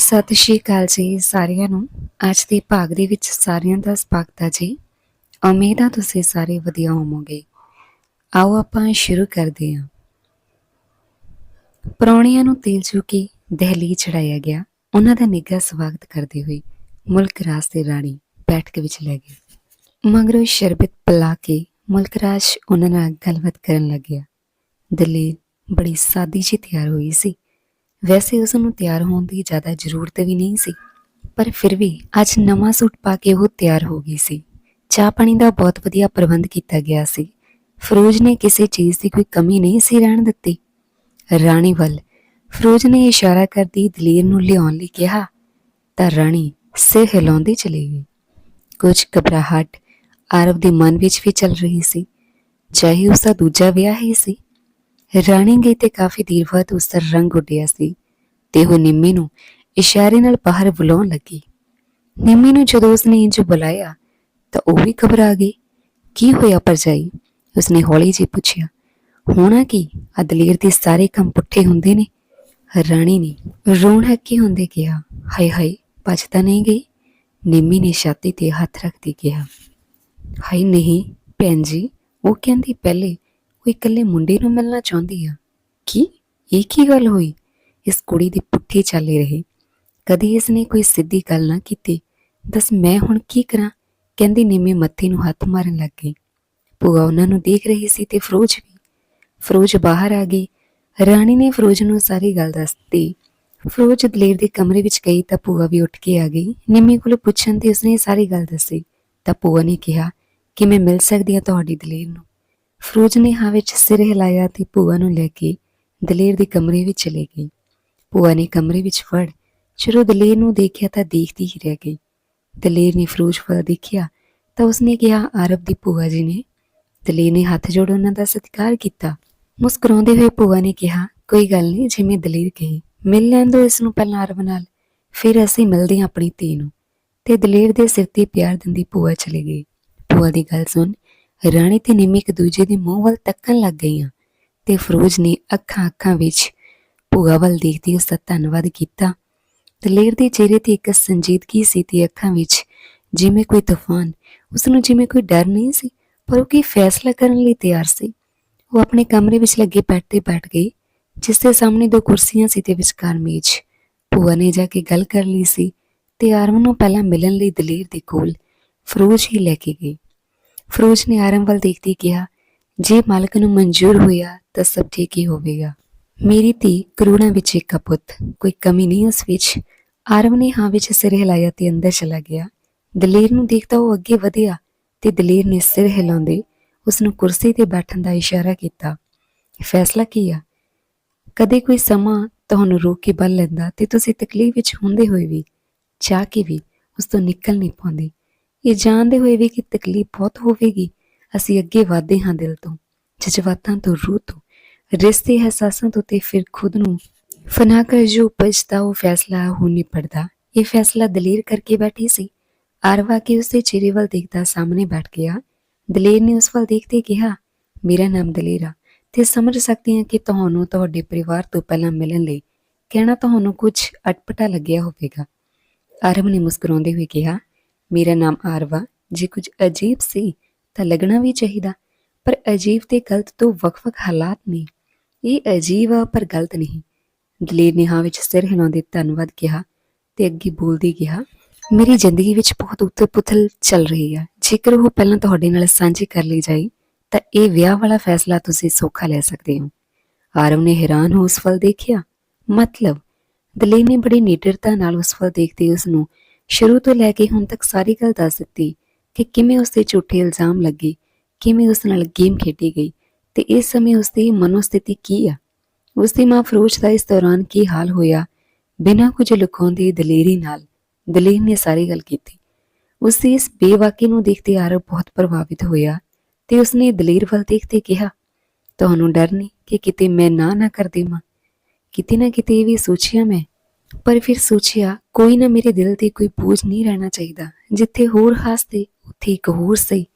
ਸਤਿ ਸ਼੍ਰੀ ਅਕਾਲ ਜੀ ਸਾਰਿਆਂ ਨੂੰ। ਅੱਜ ਦੇ ਭਾਗ ਦੇ ਵਿੱਚ ਸਾਰਿਆਂ ਦਾ ਸਵਾਗਤ ਹੈ ਜੀ। ਉਮੀਦ ਆ ਤੁਸੀਂ ਸਾਰੇ ਵਧੀਆ ਹੋਵੋਗੇ। ਆਓ ਆਪਾਂ ਸ਼ੁਰੂ ਕਰਦੇ ਹਾਂ। ਪ੍ਰਾਹੁਣਿਆਂ ਨੂੰ ਤੇਲ ਚੁਕੀ ਦਹਲੀ ਚੜਾਇਆ ਗਿਆ। ਉਹਨਾਂ ਦਾ ਨਿੱਘਾ ਸਵਾਗਤ ਕਰਦੇ ਹੋਏ ਮੁਲਕ ਰਾਜ ਦੇ ਰਾਣੀ ਬੈਠਕ ਵਿੱਚ ਲੈ ਗਏ। ਮਗਰੋਂ ਸ਼ਰਬਤ ਪਿਲਾ ਕੇ ਮੁਲਕ ਰਾਜ ਉਹਨਾਂ ਨਾਲ ਗੱਲਬਾਤ ਕਰਨ ਲੱਗਿਆ। ਦਿੱਲੀ ਬੜੀ ਸਾਦੀ ਜਿਹੀ ਤਿਆਰ ਹੋਈ ਸੀ। ਵੈਸੇ ਉਸ ਨੂੰ ਤਿਆਰ ਹੋਣ ਦੀ ਜ਼ਿਆਦਾ ਜ਼ਰੂਰਤ ਵੀ ਨਹੀਂ ਸੀ, ਪਰ ਫਿਰ ਵੀ ਅੱਜ ਨਵਾਂ ਸੂਟ ਪਾ ਕੇ ਉਹ ਤਿਆਰ ਹੋ ਗਈ ਸੀ। ਚਾਹ ਪਾਣੀ ਦਾ ਬਹੁਤ ਵਧੀਆ ਪ੍ਰਬੰਧ ਕੀਤਾ ਗਿਆ ਸੀ। ਫਰੋਜ਼ ਨੇ ਕਿਸੇ ਚੀਜ਼ ਦੀ ਕੋਈ ਕਮੀ ਨਹੀਂ ਸੀ ਰਹਿਣ ਦਿੱਤੀ। ਰਾਣੀ ਵੱਲ ਫਰੋਜ਼ ਨੇ ਇਸ਼ਾਰਾ ਕਰਦੀ ਦਲੀਰ ਨੂੰ ਲਿਆਉਣ ਲਈ ਕਿਹਾ, ਤਾਂ ਰਾਣੀ ਸਿਰ ਹਿਲਾਉਂਦੀ ਚਲੀ ਗਈ। ਕੁਝ ਘਬਰਾਹਟ ਆਰਵ ਦੇ ਮਨ ਵਿੱਚ ਵੀ ਚੱਲ ਰਹੀ ਸੀ। ਚਾਹੇ ਉਸ ਦਾ ਦੂਜਾ ਵਿਆਹ ਹੀ ਸੀ ਰਾਣੀ ਗਈ ਤੇ ਕਾਫੀ ਦੇਰ ਬਾਅਦ ਉਸ ਦਾ ਰੰਗ ਉੱਡਿਆ ਸੀ ਤੇ ਉਹ ਨਿੰਮੀ ਨੂੰ ਇਸ਼ਾਰੇ ਨਾਲ ਬਾਹਰ ਬੁਲਾਉਣ ਲੱਗੀ। ਨਿੰਮੀ ਨੂੰ ਜਦੋਂ ਉਸਨੇ ਇੰਜ ਬੁਲਾਇਆ, ਤਾਂ ਉਹ ਵੀ ਘਬਰਾ ਗਈ। ਕੀ ਹੋਇਆ ਪਰਜਾਈ ਉਸਨੇ ਹੌਲੀ ਜਿਹੀ ਪੁੱਛਿਆ, ਹੋਣਾ ਕੀ? ਆ ਦੇ ਸਾਰੇ ਕੰਮ ਪੁੱਠੇ ਹੁੰਦੇ ਨੇ। ਰਾਣੀ ਨੇ ਰੋਣ ਹੱਕੀ ਹੁੰਦੇ ਕਿਹਾ, ਹਾਏ ਹਾਏ ਬਚਦਾ ਨਹੀਂ ਗਈ। ਨਿੰਮੀ ਨੇ ਛਾਤੀ ਤੇ ਹੱਥ ਰੱਖਦੀ ਕਿਹਾ, ਹਾਏ ਨਹੀਂ ਭੈਣ ਜੀ, ਉਹ ਕਹਿੰਦੀ ਪਹਿਲੇ ਉਹ ਇਕੱਲੇ ਮੁੰਡੇ ਨੂੰ ਮਿਲਣਾ ਚਾਹੁੰਦੀ ਆ। ਕੀ? ਇਹ ਕੀ ਗੱਲ ਹੋਈ? ਇਸ ਕੁੜੀ ਦੀ ਪੁੱਠੀ ਚੱਲੇ ਰਹੇ। ਕਦੇ ਇਸ ਨੇ ਕੋਈ ਸਿੱਧੀ ਗੱਲ ਨਾ ਕੀਤੀ। ਦੱਸ ਮੈਂ ਹੁਣ ਕੀ ਕਰਾਂ? ਕਹਿੰਦੀ ਨਿੰਮੀ ਮੱਥੇ ਨੂੰ ਹੱਥ ਮਾਰਨ ਲੱਗ ਗਈ। ਭੂਆ ਉਹਨਾਂ ਨੂੰ ਦੇਖ ਰਹੀ ਸੀ ਤੇ ਫਰੋਜ ਵੀ। ਫਰੋਜ ਬਾਹਰ ਆ ਗਈ। ਰਾਣੀ ਨੇ ਫਰੋਜ ਨੂੰ ਸਾਰੀ ਗੱਲ ਦੱਸਤੀ। ਫਰੋਜ ਦਲੇਰ ਦੇ ਕਮਰੇ ਵਿੱਚ ਗਈ ਤਾਂ ਭੂਆ ਵੀ ਉੱਠ ਕੇ ਆ ਗਈ। ਨਿੰਮੀ ਕੋਲ ਪੁੱਛਣ ਤੇ ਉਸਨੇ ਸਾਰੀ ਗੱਲ ਦੱਸੀ। ਤਾਂ ਭੂਆ ਨੇ ਕਿਹਾ ਕਿ ਮੈਂ ਮਿਲ ਸਕਦੀ ਹਾਂ ਤੁਹਾਡੀ ਦਲੇਰ ਨੂੰ। ਫਰੋਜ ਨੇ ਹਾਂ ਵਿੱਚ ਸਿਰ ਹਿਲਾਇਆ ਤੇ ਭੂਆ ਨੂੰ ਲੈ ਕੇ ਦਲੇਰ ਦੇ ਕਮਰੇ ਵਿੱਚ ਚਲੇ ਗਈ। ਭੂਆ ਨੇ ਕਮਰੇ ਵਿੱਚ ਵੜ ਜਦੋਂ ਦਲੇਰ ਨੂੰ ਦੇਖਿਆ ਤਾਂ ਦੇਖਦੀ ਹੀ ਰਹਿ ਗਈ। ਦਲੇਰ ਨੇ ਫਰੋਜ ਵੱਲ ਦੇਖਿਆ ਤਾਂ ਉਸਨੇ ਕਿਹਾ ਆਰਬ ਦੀ ਭੂਆ ਜੀ ਨੇ। ਦਲੇਰ ਨੇ ਹੱਥ ਜੋੜ ਉਹਨਾਂ ਦਾ ਸਤਿਕਾਰ ਕੀਤਾ। ਮੁਸਕਰਾਉਂਦੇ ਹੋਏ ਭੂਆ ਨੇ ਕਿਹਾ, ਕੋਈ ਗੱਲ ਨਹੀਂ, ਜਿਵੇਂ ਦਲੇਰ ਕਹੀ, ਮਿਲ ਲੈਣ ਦੋ ਇਸ ਨੂੰ ਪਹਿਲਾਂ ਆਰਬ ਨਾਲ, ਫਿਰ ਅਸੀਂ ਮਿਲਦੇ ਹਾਂ ਆਪਣੀ ਧੀ ਨੂੰ। ਤੇ ਦਲੇਰ ਦੇ ਸਿਰ ਤੇ ਪਿਆਰ ਦਿੰਦੀ ਭੂਆ ਚਲੀ ਗਈ। ਭੂਆ ਦੀ ਗੱਲ ਸੁਣ ਰਾਣੀ ਤੇ ਨਿੰਮੀ ਇੱਕ ਦੂਜੇ ਦੇ ਮੂੰਹ ਵੱਲ ਤੱਕਣ ਲੱਗ ਗਈਆਂ ਤੇ ਫਰੋਜ਼ ਨੇ ਅੱਖਾਂ ਅੱਖਾਂ ਵਿੱਚ ਭੂਆ ਵੱਲ ਦੇਖਦੀ ਉਸ ਦਾ ਧੰਨਵਾਦ ਕੀਤਾ। ਦਲੇਰ ਦੇ ਚਿਹਰੇ ਤੇ ਇੱਕ ਸੰਜੀਦਗੀ ਸੀ ਤੇ ਅੱਖਾਂ ਵਿੱਚ ਜਿਵੇਂ ਕੋਈ ਤੂਫਾਨ ਉਸ ਨੂੰ ਜਿਵੇਂ ਕੋਈ ਡਰ ਨਹੀਂ ਸੀ, ਪਰ ਉਹ ਕੀ ਫੈਸਲਾ ਕਰਨ ਲਈ ਤਿਆਰ ਸੀ? ਉਹ ਆਪਣੇ ਕਮਰੇ ਵਿੱਚ ਲੱਗੇ ਬੈੱਡ ਤੇ ਬੈਠ ਗਈ, ਜਿਸ ਦੇ ਸਾਹਮਣੇ ਦੋ ਕੁਰਸੀਆਂ ਸੀ ਤੇ ਵਿਚਕਾਰ ਮੇਜ਼। ਭੂਆ ਨੇ ਜਾ ਕੇ ਗੱਲ ਕਰ ਲਈ ਸੀ ਤੇ ਆਰਮ ਨੂੰ ਪਹਿਲਾਂ ਮਿਲਣ ਲਈ ਦਲੇਰ ਦੇ ਕੋਲ ਫਰੋਜ਼ ਹੀ ਲੈ ਕੇ ਗਈ। ਫਰੋਜ਼ ਨੇ ਆਰਮ ਵੱਲ ਦੇਖਦੀ ਕਿਹਾ, ਜੇ ਮਾਲਕ ਨੂੰ ਮਨਜ਼ੂਰ ਹੋਇਆ ਤਾਂ ਸਭ ਠੀਕ ਹੀ ਹੋਵੇਗਾ। ਮੇਰੀ ਧੀ ਕਰੋੜਾਂ ਵਿੱਚ ਇੱਕ ਪੁੱਤ, ਕੋਈ ਕਮੀ ਨਹੀਂ ਉਸ ਵਿੱਚ। ਆਰਮ ਨੇ ਹਾਂ ਵਿੱਚ ਸਿਰ ਹਿਲਾਇਆ ਤੇ ਅੰਦਰ ਚਲਾ ਗਿਆ। ਦਲੇਰ ਨੂੰ ਦੇਖਦਾ ਉਹ ਅੱਗੇ ਵਧਿਆ ਤੇ ਦਲੇਰ ਨੇ ਸਿਰ ਹਿਲਾਉਂਦੇ ਉਸ ਨੂੰ ਕੁਰਸੀ ਤੇ ਬੈਠਣ ਦਾ ਇਸ਼ਾਰਾ ਕੀਤਾ। ਫੈਸਲਾ ਕੀ ਆ? ਕਦੇ ਕੋਈ ਸਮਾਂ ਤੁਹਾਨੂੰ ਰੋਕ ਕੇ ਬੱਲ ਲੈਂਦਾ ਤੇ ਤੁਸੀਂ ਤਕਲੀਫ ਵਿੱਚ ਹੁੰਦੇ ਹੋਏ ਵੀ, ਚਾਹ ਕੇ ਵੀ ਉਸ ਤੋਂ ਨਿਕਲ ਨਹੀਂ ਪਾਉਂਦੇ। ਇਹ ਜਾਣਦੇ ਹੋਏ ਵੀ ਕਿ ਤਕਲੀਫ ਬਹੁਤ ਹੋਵੇਗੀ। ਅਸੀਂ ਅੱਗੇ ਵਧਦੇ ਹਾਂ ਦਿਲ ਤੋਂ, ਜਜ਼ਬਾਤਾਂ ਤੋਂ, ਰੂਹ ਤੋਂ, ਰਿਸ਼ਤੇ ਅਹਿਸਾਸਾਂ ਤੋਂ ਤੇ ਫਿਰ ਖੁਦ ਨੂੰ ਫਨਾ ਕਰ ਜੋ ਉਪਜਦਾ ਉਹ ਫੈਸਲਾ ਹੋ ਪੜਦਾ ਇਹ ਫੈਸਲਾ ਦਲੇਰ ਕਰਕੇ ਬੈਠੀ ਸੀ। ਆਰਵਾ ਕੇ ਉਸਦੇ ਚਿਹਰੇ ਵੱਲ ਦੇਖਦਾ ਸਾਹਮਣੇ ਬੈਠ ਗਿਆ। ਦਲੇਰ ਨੇ ਉਸ ਵੱਲ ਦੇਖਦੇ ਕਿਹਾ, ਮੇਰਾ ਨਾਮ ਦਲੇਰ ਆ ਤੇ ਸਮਝ ਸਕਦੇ ਹਾਂ ਕਿ ਤੁਹਾਨੂੰ ਤੁਹਾਡੇ ਪਰਿਵਾਰ ਤੋਂ ਪਹਿਲਾਂ ਮਿਲਣ ਲਈ ਕਹਿਣਾ ਤੁਹਾਨੂੰ ਕੁਝ ਅਟਪਟਾ ਲੱਗਿਆ ਹੋਵੇਗਾ। ਆਰਵ ਨੇ ਮੁਸਕਰਾਉਂਦੇ ਹੋਏ ਕਿਹਾ ਮੇਰਾ ਨਾਮ ਆਰਵਾ, ਜੇ ਕੁਝ ਅਜੀਬ ਸੀ ਤਾਂ ਲੱਗਣਾ ਵੀ ਚਾਹੀਦਾ, ਪਰ ਅਜੀਬ ਤੇ ਗਲਤ ਤੋਂ ਵੱਖ-ਵੱਖ ਹਾਲਾਤ ਨੇ। ਇਹ ਅਜੀਬ ਆ, ਪਰ ਗਲਤ ਨਹੀਂ। ਦਲੇਰ ਨੇ ਹਾਂ ਵਿੱਚ ਸਿਰ ਹਿਲਾਉਂਦੇ ਧੰਨਵਾਦ ਕਿਹਾ ਤੇ ਅੱਗੇ ਬੋਲਦੀ ਕਿਹਾ, ਮੇਰੀ ਜ਼ਿੰਦਗੀ ਵਿੱਚ ਬਹੁਤ ਉਥਲ-ਪੁਥਲ ਚੱਲ ਰਹੀ ਆ। ਜੇਕਰ ਉਹ ਪਹਿਲਾਂ ਤੁਹਾਡੇ ਨਾਲ ਸਾਂਝੀ ਕਰ ਲਈ ਜਾਏ ਤਾਂ ਇਹ ਵਿਆਹ ਵਾਲਾ ਫੈਸਲਾ ਤੁਸੀਂ ਸੌਖਾ ਲੈ ਸਕਦੇ ਹੋ। ਆਰਵ ਨੇ ਹੈਰਾਨ ਹੋ ਉਸ ਵੱਲ ਦੇਖਿਆ। ਮਤਲਬ, ਦਲੇਰ ਨੇ ਬੜੀ ਨਿਡਰਤਾ ਨਾਲ ਉਸ ਵੱਲ ਦੇਖਦੇ ਉਸ ਨੂੰ ਸ਼ੁਰੂ ਤੋਂ ਲੈ ਕੇ ਹੁਣ ਤੱਕ ਸਾਰੀ ਗੱਲ ਦੱਸ ਦਿੱਤੀ ਕਿ ਕਿਵੇਂ ਉਸ ਤੇ ਝੂਠੇ ਇਲਜ਼ਾਮ ਲੱਗੇ, ਕਿਵੇਂ ਉਸ ਨਾਲ ਗੇਮ ਖੇਡੀ ਗਈ ਤੇ ਇਸ ਸਮੇਂ ਉਸ ਦੀ ਮਨੋਸਥਿਤੀ ਕੀ ਆ? ਉਸ ਦੀ ਮਾਂ ਫਰੋਸ਼ ਦਾ ਇਸ ਦੌਰਾਨ ਕੀ ਹਾਲ ਹੋਇਆ? ਬਿਨਾਂ ਕੁਝ ਲੁਕਾਉਂਦੇ ਦਲੇਰੀ ਨਾਲ, ਦਲੇਰ ਨੇ ਸਾਰੀ ਗੱਲ ਕੀਤੀ। ਉਸ ਦੀ ਇਸ ਬੇਵਾਕੀ ਨੂੰ ਦੇਖਦੇ ਆਰਵ ਬਹੁਤ ਪ੍ਰਭਾਵਿਤ ਹੋਇਆ ਤੇ ਉਸਨੇ ਦਲੇਰ ਵੱਲ ਦੇਖਦੇ ਕਿਹਾ, ਤੁਹਾਨੂੰ ਡਰ ਨਹੀਂ ਕਿ ਕਿਤੇ ਮੈਂ ਨਾ ਨਾ ਕਰ ਦੇਵਾਂ? ਕਿਤੇ ਨਾ ਕਿਤੇ ਇਹ ਵੀ ਸੋਚਿਆ ਮੈਂ ਪਰ ਫਿਰ ਸੋਚਿਆ, ਕੋਈ ਨਾ ਮੇਰੇ ਦਿਲ ਤੇ ਕੋਈ ਬੋਝ ਨਹੀਂ ਰਹਿਣਾ ਚਾਹੀਦਾ। ਜਿੱਥੇ ਹੋਰ ਹੱਸਦੇ ਉੱਥੇ ਇੱਕ ਹੋਰ ਸਹੀ।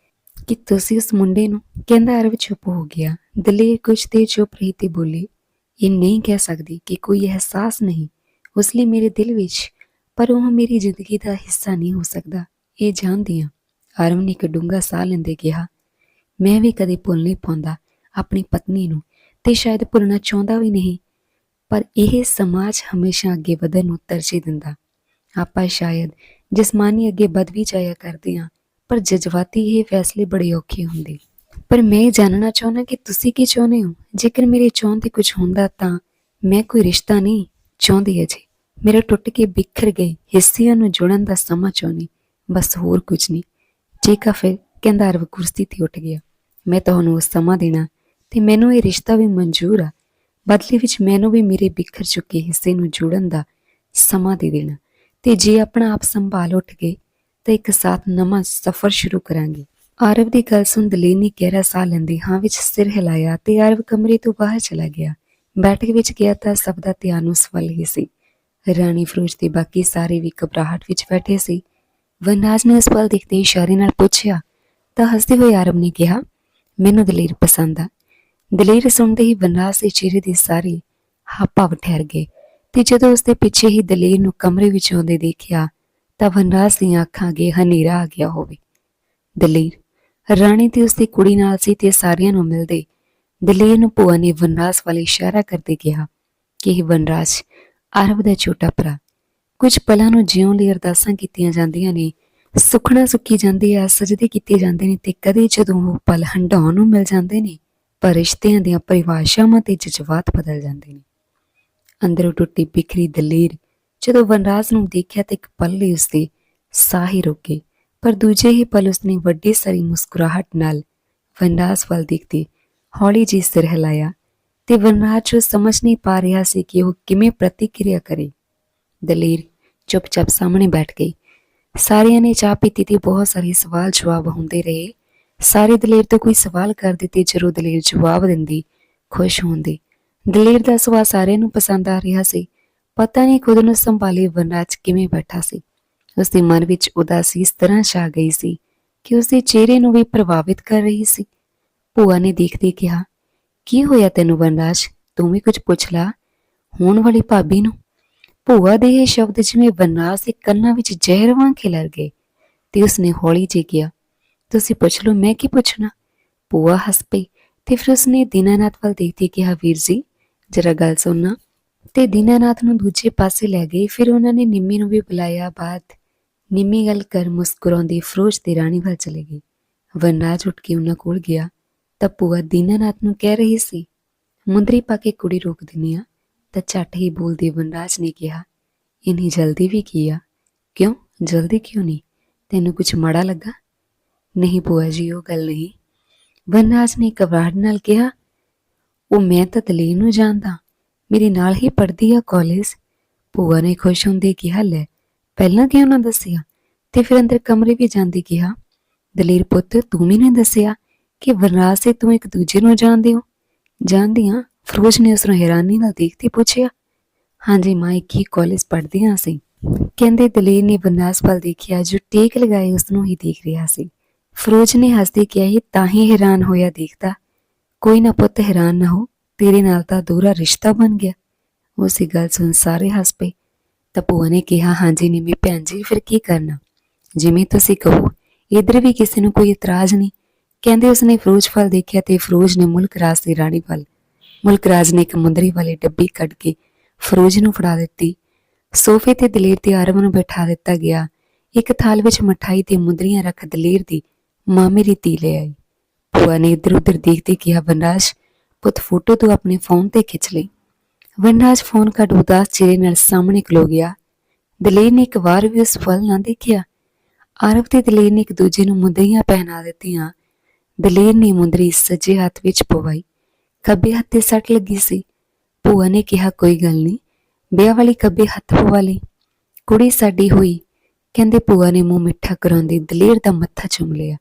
ਕਿ ਤੁਸੀਂ ਉਸ ਮੁੰਡੇ ਨੂੰ ਕਹਿੰਦਾ ਅਰਵ ਚੁੱਪ ਹੋ ਗਿਆ। ਦਲੇਰ ਕੁਝ ਤੇ ਚੁੱਪ ਰਹੀ ਤੇ ਬੋਲੀ, ਇਹ ਨਹੀਂ ਕਹਿ ਸਕਦੀ ਕਿ ਕੋਈ ਅਹਿਸਾਸ ਨਹੀਂ। ਉਸ ਲਈ ਮੇਰੇ ਦਿਲ ਵਿੱਚ, ਪਰ ਉਹ ਮੇਰੀ ਜ਼ਿੰਦਗੀ ਦਾ ਹਿੱਸਾ ਨਹੀਂ ਹੋ ਸਕਦਾ। ਇਹ ਜਾਣਦੀ ਹਾਂ। ਆਰਮ ਨੇ ਇੱਕ ਡੂੰਘਾ ਸਾਹ ਲੈਂਦੇ ਕਿਹਾ, ਮੈਂ ਵੀ ਕਦੇ ਭੁੱਲ ਨਹੀਂ ਪਾਉਂਦਾ ਆਪਣੀ ਪਤਨੀ ਨੂੰ ਤੇ ਸ਼ਾਇਦ ਭੁੱਲਣਾ ਚਾਹੁੰਦਾ ਵੀ ਨਹੀਂ। ਪਰ ਇਹ ਸਮਾਜ ਹਮੇਸ਼ਾ ਅੱਗੇ ਵਧਣ ਨੂੰ ਤਰਜੀਹ ਦਿੰਦਾ। ਆਪਾਂ ਸ਼ਾਇਦ ਜਿਸਮਾਨੀ ਅੱਗੇ ਵਧ ਵੀ ਜਾਇਆ ਕਰਦੇ ਹਾਂ, ਪਰ ਜਜ਼ਬਾਤੀ ਇਹ ਫੈਸਲੇ ਬੜੇ ਔਖੇ ਹੁੰਦੇ। ਪਰ ਮੈਂ ਇਹ ਜਾਣਨਾ ਚਾਹੁੰਦਾ ਕਿ ਤੁਸੀਂ ਕੀ ਚਾਹੁੰਦੇ ਹੋ? ਜੇਕਰ ਮੇਰੇ ਚਾਹੁਣ ਤੇ ਕੁਝ ਹੁੰਦਾ ਤਾਂ ਮੈਂ ਕੋਈ ਰਿਸ਼ਤਾ ਨਹੀਂ ਚਾਹੁੰਦੀ ਅਜੇ। ਮੇਰਾ ਟੁੱਟ ਕੇ ਬਿਖਰ ਗਏ ਹਿੱਸਿਆਂ ਨੂੰ ਜੋੜਨ ਦਾ ਸਮਾਂ ਚਾਹੁੰਦੀ, ਬਸ ਹੋਰ ਕੁਝ ਨਹੀਂ। ਠੀਕ ਆ ਫਿਰ, ਕਹਿੰਦਾ ਅਰਵ ਕੁਰਸੀ ਤੇ ਉੱਠ ਗਿਆ। ਮੈਂ ਤੁਹਾਨੂੰ ਉਹ ਸਮਾਂ ਦੇਣਾ ਤੇ ਮੈਨੂੰ ਇਹ ਰਿਸ਼ਤਾ ਵੀ ਮਨਜ਼ੂਰ ਆ। ਬਦਲੇ ਵਿੱਚ ਮੈਨੂੰ ਵੀ ਮੇਰੇ ਬਿਖਰ ਚੁੱਕੇ ਹਿੱਸੇ ਨੂੰ ਜੋੜਨ ਦਾ ਸਮਾਂ ਦੇ ਦੇਣਾ। ਤੇ ਜੇ ਆਪਣਾ ਆਪ ਸੰਭਾਲ ਉੱਠ ਗਏ, ਤਾਂ ਇੱਕ ਸਾਥ ਨਵਾਂ ਸਫ਼ਰ ਸ਼ੁਰੂ ਕਰਾਂਗੇ। ਆਰਵ ਦੀ ਗੱਲ ਸੁਣ ਦਲੀਨ ਨੇ ਗਹਿਰਾ ਸਾਹ ਲੈਂਦੇ ਹਾਂ ਵਿੱਚ ਸਿਰ ਹਿਲਾਇਆ ਤੇ ਆਰਵ ਕਮਰੇ ਤੋਂ ਬਾਹਰ ਚਲਾ ਗਿਆ। ਬੈਠਕ ਵਿੱਚ ਗਿਆ ਤਾਂ ਸਭ ਦਾ ਧਿਆਨ ਉਸ ਵੱਲ ਹੀ ਸੀ। ਰਾਣੀ ਫਰੋਜ ਤੇ ਬਾਕੀ ਸਾਰੇ ਵੀ ਘਬਰਾਹਟ ਵਿੱਚ ਬੈਠੇ ਸੀ। ਵਨਾਜ ਨੇ ਉਸ ਵੱਲ ਦੇਖਦੇ ਇਸ਼ਾਰੇ ਨਾਲ ਪੁੱਛਿਆ, ਤਾਂ ਹੱਸਦੇ ਹੋਏ ਆਰਵ ਨੇ ਕਿਹਾ, ਮੈਨੂੰ ਦਲੇਰ ਪਸੰਦ ਆ। ਦਲੇਰ ਸੁਣਦੇ ਹੀ ਵਨਾਜ ਦੇ ਚਿਹਰੇ ਦੇ ਸਾਰੇ ਹਾਵ ਠਹਿਰ ਗਏ ਤੇ ਜਦੋਂ ਉਸਦੇ ਪਿੱਛੇ ਹੀ ਦਲੇਰ ਨੂੰ ਕਮਰੇ ਵਿੱਚ ਆਉਂਦੇ ਦੇਖਿਆ ਤਾਂ ਵਨਰਾਜ ਦੀਆਂ ਅੱਖਾਂ ਅੱਗੇ ਹਨੇਰਾ ਆ ਗਿਆ ਹੋਵੇ। ਦਲੇਰ, ਰਾਣੀ ਤੇ ਉਸਦੀ ਕੁੜੀ ਨਾਲ ਸੀ ਤੇ ਸਾਰਿਆਂ ਨੂੰ ਮਿਲਦੇ ਦਲੇਰ ਨੂੰ ਭੂਆ ਨੇ ਵਨਰਾਜ ਵੱਲ ਇਸ਼ਾਰਾ ਕਰਦੇ ਕਿਹਾ ਕਿ ਇਹ ਵਨਰਾਜ ਅਰਬ ਦਾ ਛੋਟਾ ਭਰਾ, ਕੁਝ ਪਲਾਂ ਨੂੰ ਜਿਉਣ ਲਈ ਅਰਦਾਸਾਂ ਕੀਤੀਆਂ ਜਾਂਦੀਆਂ ਨੇ, ਸੁਖਣਾ ਸੁੱਕੀ ਜਾਂਦੀ ਆ, ਸਜਦੇ ਕੀਤੇ ਜਾਂਦੇ ਨੇ ਤੇ ਕਦੇ ਜਦੋਂ ਉਹ ਪਲ ਹੰਡਾਉਣ ਨੂੰ ਮਿਲ ਜਾਂਦੇ ਨੇ। ਪਰ ਰਿਸ਼ਤਿਆਂ ਦੀਆਂ ਪਰਿਭਾਸ਼ਾਵਾਂ ਤੇ ਜਜ਼ਬਾਤ ਬਦਲ ਜਾਂਦੇ ਨੇ। ਅੰਦਰੋਂ ਟੁੱਟੀ ਬਿਖਰੀ ਦਲੇਰ ਜਦੋਂ ਵਨਰਾਜ ਨੂੰ ਦੇਖਿਆ ਤੇ ਇੱਕ ਪਲ ਲਈ ਉਸਦੇ ਸਾਹ ਹੀ ਰੁਕ ਪਰ ਦੂਜੇ ਹੀ ਪਲ ਉਸਨੇ ਵੱਡੀ ਸਾਰੀ ਮੁਸਕਰਾਹਟ ਨਾਲ ਵਨਰਾਜ ਵੱਲ ਦੇਖਦੇ ਹੌਲੀ ਜੀ ਸਿਰ ਹਿਲਾਇਆ ਤੇ ਵਨਰਾਜ ਸਮਝ ਨਹੀਂ ਪਾ ਰਿਹਾ ਸੀ ਕਿ ਉਹ ਕਿਵੇਂ ਪ੍ਰਤੀਕਿਰਿਆ ਕਰੇ। ਦਲੇਰ ਚੁੱਪਚਾਪ ਸਾਹਮਣੇ ਬੈਠ ਗਈ। ਸਾਰਿਆਂ ਨੇ ਚਾਹ ਪੀਤੀ ਤੇ ਬਹੁਤ ਸਾਰੇ ਸਵਾਲ ਜਵਾਬ ਹੁੰਦੇ ਰਹੇ। ਸਾਰੇ ਦਲੇਰ ਤੋਂ ਕੋਈ ਸਵਾਲ ਕਰਦੇ ਤੇ ਜਦੋਂ ਦਲੇਰ ਜਵਾਬ ਦਿੰਦੀ, ਖੁਸ਼ ਹੁੰਦੀ। ਦਲੇਰ ਦਾ ਸੁਭਾਅ ਸਾਰਿਆਂ ਨੂੰ ਪਸੰਦ ਆ ਰਿਹਾ ਸੀ। ਪਤਾ ਨਹੀਂ ਖੁਦ ਨੂੰ ਸੰਭਾਲੇ ਵਨਰਾਜ ਕਿਵੇਂ ਬੈਠਾ ਸੀ। ਉਸ ਦੇ ਮਨ ਵਿੱਚ ਉਦਾਸੀ ਇਸ ਤਰ੍ਹਾਂ ਛਾ ਗਈ ਸੀ ਕਿ ਉਸ ਦੇ ਚਿਹਰੇ ਨੂੰ ਵੀ ਪ੍ਰਭਾਵਿਤ ਕਰ ਰਹੀ ਸੀ। ਭੂਆ ਨੇ ਦੇਖਦੇ ਕਿਹਾ, ਕੀ ਹੋਇਆ ਤੈਨੂੰ ਵਨਰਾਜ ਤੂੰ ਵੀ ਕੁਝ ਪੁੱਛ ਲਾ, ਹੋਣ ਵਾਲੀ ਭਾਬੀ ਨੂੰ? ਭੂਆ ਦੇ ਇਹ ਸ਼ਬਦ ਜਿਵੇਂ ਵਨਰਾਜ ਦੇ ਕੰਨਾਂ ਵਿੱਚ ਜ਼ਹਿਰ ਵਾਂਗ ਖਿਲਰ ਗਏ ਤੇ ਉਸਨੇ ਹੌਲੀ ਜਿਹੀ ਕਿਹਾ ਤੁਸੀਂ ਪੁੱਛ ਲਓ, ਮੈਂ ਕੀ ਪੁੱਛਣਾ? ਪੂਆ ਹੱਸ ਪਈ ਤੇ ਫਿਰ ਉਸਨੇ ਦੀਨਾਨਾਥ ਵੱਲ ਦੇਖਦੇ ਕਿਹਾ, ਵੀਰ ਜੀ, ਜਰਾ ਗੱਲ ਸੁਣਨਾ। ਤੇ ਦੀਨਾਨਾਥ ਨੂੰ ਦੂਜੇ ਪਾਸੇ ਲੈ ਗਏ ਫਿਰ ਉਹਨਾਂ ਨੇ ਨਿੰਮੀ ਨੂੰ ਵੀ ਬੁਲਾਇਆ ਬਾਅਦ। ਨਿੰਮੀ ਗੱਲ ਕਰ ਮੁਸਕਰਾਉਂਦੀ ਫਰੋਜ ਦੀ ਰਾਣੀ ਵੱਲ ਚਲੇ ਗਈ। ਵਨਰਾਜ ਉੱਠ ਕੇ ਉਹਨਾਂ ਕੋਲ ਗਿਆ। ਤਾਂ ਪੂਆ ਦੀਨਾਨਾਥ ਨੂੰ ਕਹਿ ਰਹੀ ਸੀ, ਮੁੰਦਰੀ ਪਾ ਕੇ ਕੁੜੀ ਰੋਕ ਦਿੰਨੀ ਆ। ਤਾਂ ਝੱਟ ਹੀ ਬੋਲਦੀ ਵਨਰਾਜ ਨੇ ਕਿਹਾ, ਇਨੀ ਜਲਦੀ ਵੀ ਕੀਆ ਕਿਉਂ? ਜਲਦੀ ਕਿਉਂ ਨਹੀਂ? ਤੈਨੂੰ ਕੁਝ ਮਾੜਾ ਲੱਗਾ? ਨਹੀਂ ਭੂਆ ਜੀ, ਉਹ ਗੱਲ ਨਹੀਂ। ਵਨਰਾਜ ਨੇ ਘਬਰਾਹਟ ਨਾਲ ਕਿਹਾ, ਉਹ ਮੈਂ ਤਾਂ ਦਲੀਲ ਨੂੰ ਜਾਣਦਾ, ਮੇਰੇ ਨਾਲ ਹੀ ਪੜ੍ਹਦੀ ਆ ਕਾਲਜ ਭੂਆ ਨੇ ਖੁਸ਼ ਹੁੰਦੇ ਕਿਹਾ, ਲੈ, ਪਹਿਲਾਂ ਕਿਉਂ ਨਾ ਦੱਸਿਆ? ਤੇ ਫਿਰ ਅੰਦਰ ਕਮਰੇ ਵੀ ਜਾਂਦੀ ਕਿਹਾ, ਦਲੇਰ ਪੁੱਤ, ਤੂੰ ਵੀ ਨਹੀਂ ਦੱਸਿਆ ਕਿ ਵਰਨਾਜ ਸੇ ਤੂੰ ਇੱਕ ਦੂਜੇ ਨੂੰ ਜਾਣਦੇ ਹੋ? ਜਾਣਦੀ ਹਾਂ ਫਰੋਜ਼ ਨੇ ਉਸ ਨੂੰ ਹੈਰਾਨੀ ਨਾਲ ਦੇਖਦੀ ਪੁੱਛਿਆ, ਹਾਂਜੀ ਮਾਂ, ਇੱਕ ਹੀ ਕਾਲਜ ਪੜ੍ਹਦੀਆਂ ਸੀ ਕਹਿੰਦੇ ਦਲੇਰ ਨੇ ਵਰਨਾਜ ਵੱਲ ਦੇਖਿਆ, ਜੋ ਟੇਕ ਲਗਾਏ ਉਸ ਨੂੰ ਹੀ ਦੇਖ ਰਿਹਾ ਸੀ। ਫਰੋਜ਼ ਨੇ ਹੱਸਦੇ ਕਿਹਾ ਇਹ ਤਾਂ ਹੀ ਹੈਰਾਨ ਹੋਇਆ ਦੇਖਦਾ। ਕੋਈ ਨਾ ਪੁੱਤ ਹੈਰਾਨ ਨਾ ਹੋ, ਤੇਰੇ ਨਾਲ ਤਾਂ ਦੂਰਾ ਰਿਸ਼ਤਾ ਬਣ ਗਿਆ। ਉਸੇ ਗੱਲ ਸੁਣ ਸਾਰੇ ਹੱਸ ਪਏ। ਤਾਂ ਭੂਆ ਨੇ ਕਿਹਾ, ਹਾਂਜੀ ਨਿੰਮੀ ਭੈਣ ਜੀ, ਫਿਰ ਕੀ ਕਰਨਾ? ਜਿਵੇਂ ਤੁਸੀਂ ਕਹੋ। ਇਧਰ ਵੀ ਕਿਸੇ ਨੂੰ ਕੋਈ ਇਤਰਾਜ਼ ਨਹੀਂ। ਕਹਿੰਦੇ ਉਸਨੇ ਫਰੋਜ਼ ਫਲ ਦੇਖਿਆ ਤੇ ਫਰੋਜ਼ ਨੇ ਮੁਲਕ ਰਾਜ ਦੀ ਰਾਣੀ ਵੱਲ, ਮੁਲਕ ਰਾਜ ਨੇ ਇੱਕ ਮੁੰਦਰੀ ਵਾਲੀ ਡੱਬੀ ਕੱਢ ਕੇ ਫਰੋਜ਼ ਨੂੰ ਫੜਾ ਦਿੱਤੀ। ਸੋਫੇ ਤੇ ਦਲੇਰ ਤੇ ਆਰਮ ਨੂੰ ਬਿਠਾ ਦਿੱਤਾ ਗਿਆ। ਇੱਕ ਥਾਲ ਵਿੱਚ ਮਠਾਈ ਤੇ ਮੁੰਦਰੀਆਂ ਰੱਖ ਦਲੇਰ ਦੀ ਮਾਂ ਮੇਰੀ ਧੀ ਲੈ ਆਈ। ਭੂਆ ਨੇ ਇੱਧਰ ਉੱਧਰ ਦੇਖਦੇ ਕਿਹਾ, ਵਨਰਾਜ, ਪੁੱਤ ਫੋਟੋ ਤੂੰ ਆਪਣੇ ਫੋਨ ਤੇ ਖਿੱਚ ਲਈ। ਵਨਰਾਜ ਫੋਨ ਕੱਢ ਉਦਾਸ ਚਿਹਰੇ ਨਾਲ ਸਾਹਮਣੇ ਖਲੋ ਗਿਆ। ਦਲੇਰ ਨੇ ਇੱਕ ਵਾਰ ਵੀ ਉਸ ਫਲ ਨਾ ਦੇਖਿਆ। ਆਰਵ ਤੇ ਦਲੇਰ ਨੇ ਇੱਕ ਦੂਜੇ ਨੂੰ ਮੁੰਦਰੀਆਂ ਪਹਿਨਾ ਦਿੱਤੀਆਂ। ਦਲੇਰ ਨੇ ਮੁੰਦਰੀ ਸੱਜੇ ਹੱਥ ਵਿੱਚ ਪਵਾਈ। ਖੱਬੇ ਹੱਥ ਤੇ ਸੱਟ ਲੱਗੀ ਸੀ। ਭੂਆ ਨੇ ਕਿਹਾ, ਕੋਈ ਗੱਲ ਨਹੀਂ, ਵਿਆਹ ਵਾਲੀ ਖੱਬੇ ਹੱਥ ਪਵਾ ਲਈ। ਕੁੜੀ ਸਾਡੀ ਹੋਈ। ਕਹਿੰਦੇ ਭੂਆ ਨੇ ਮੂੰਹ ਮਿੱਠਾ ਕਰਾਉਂਦੀ ਦਲੇਰ ਦਾ ਮੱਥਾ ਚੁੰਮ ਲਿਆ।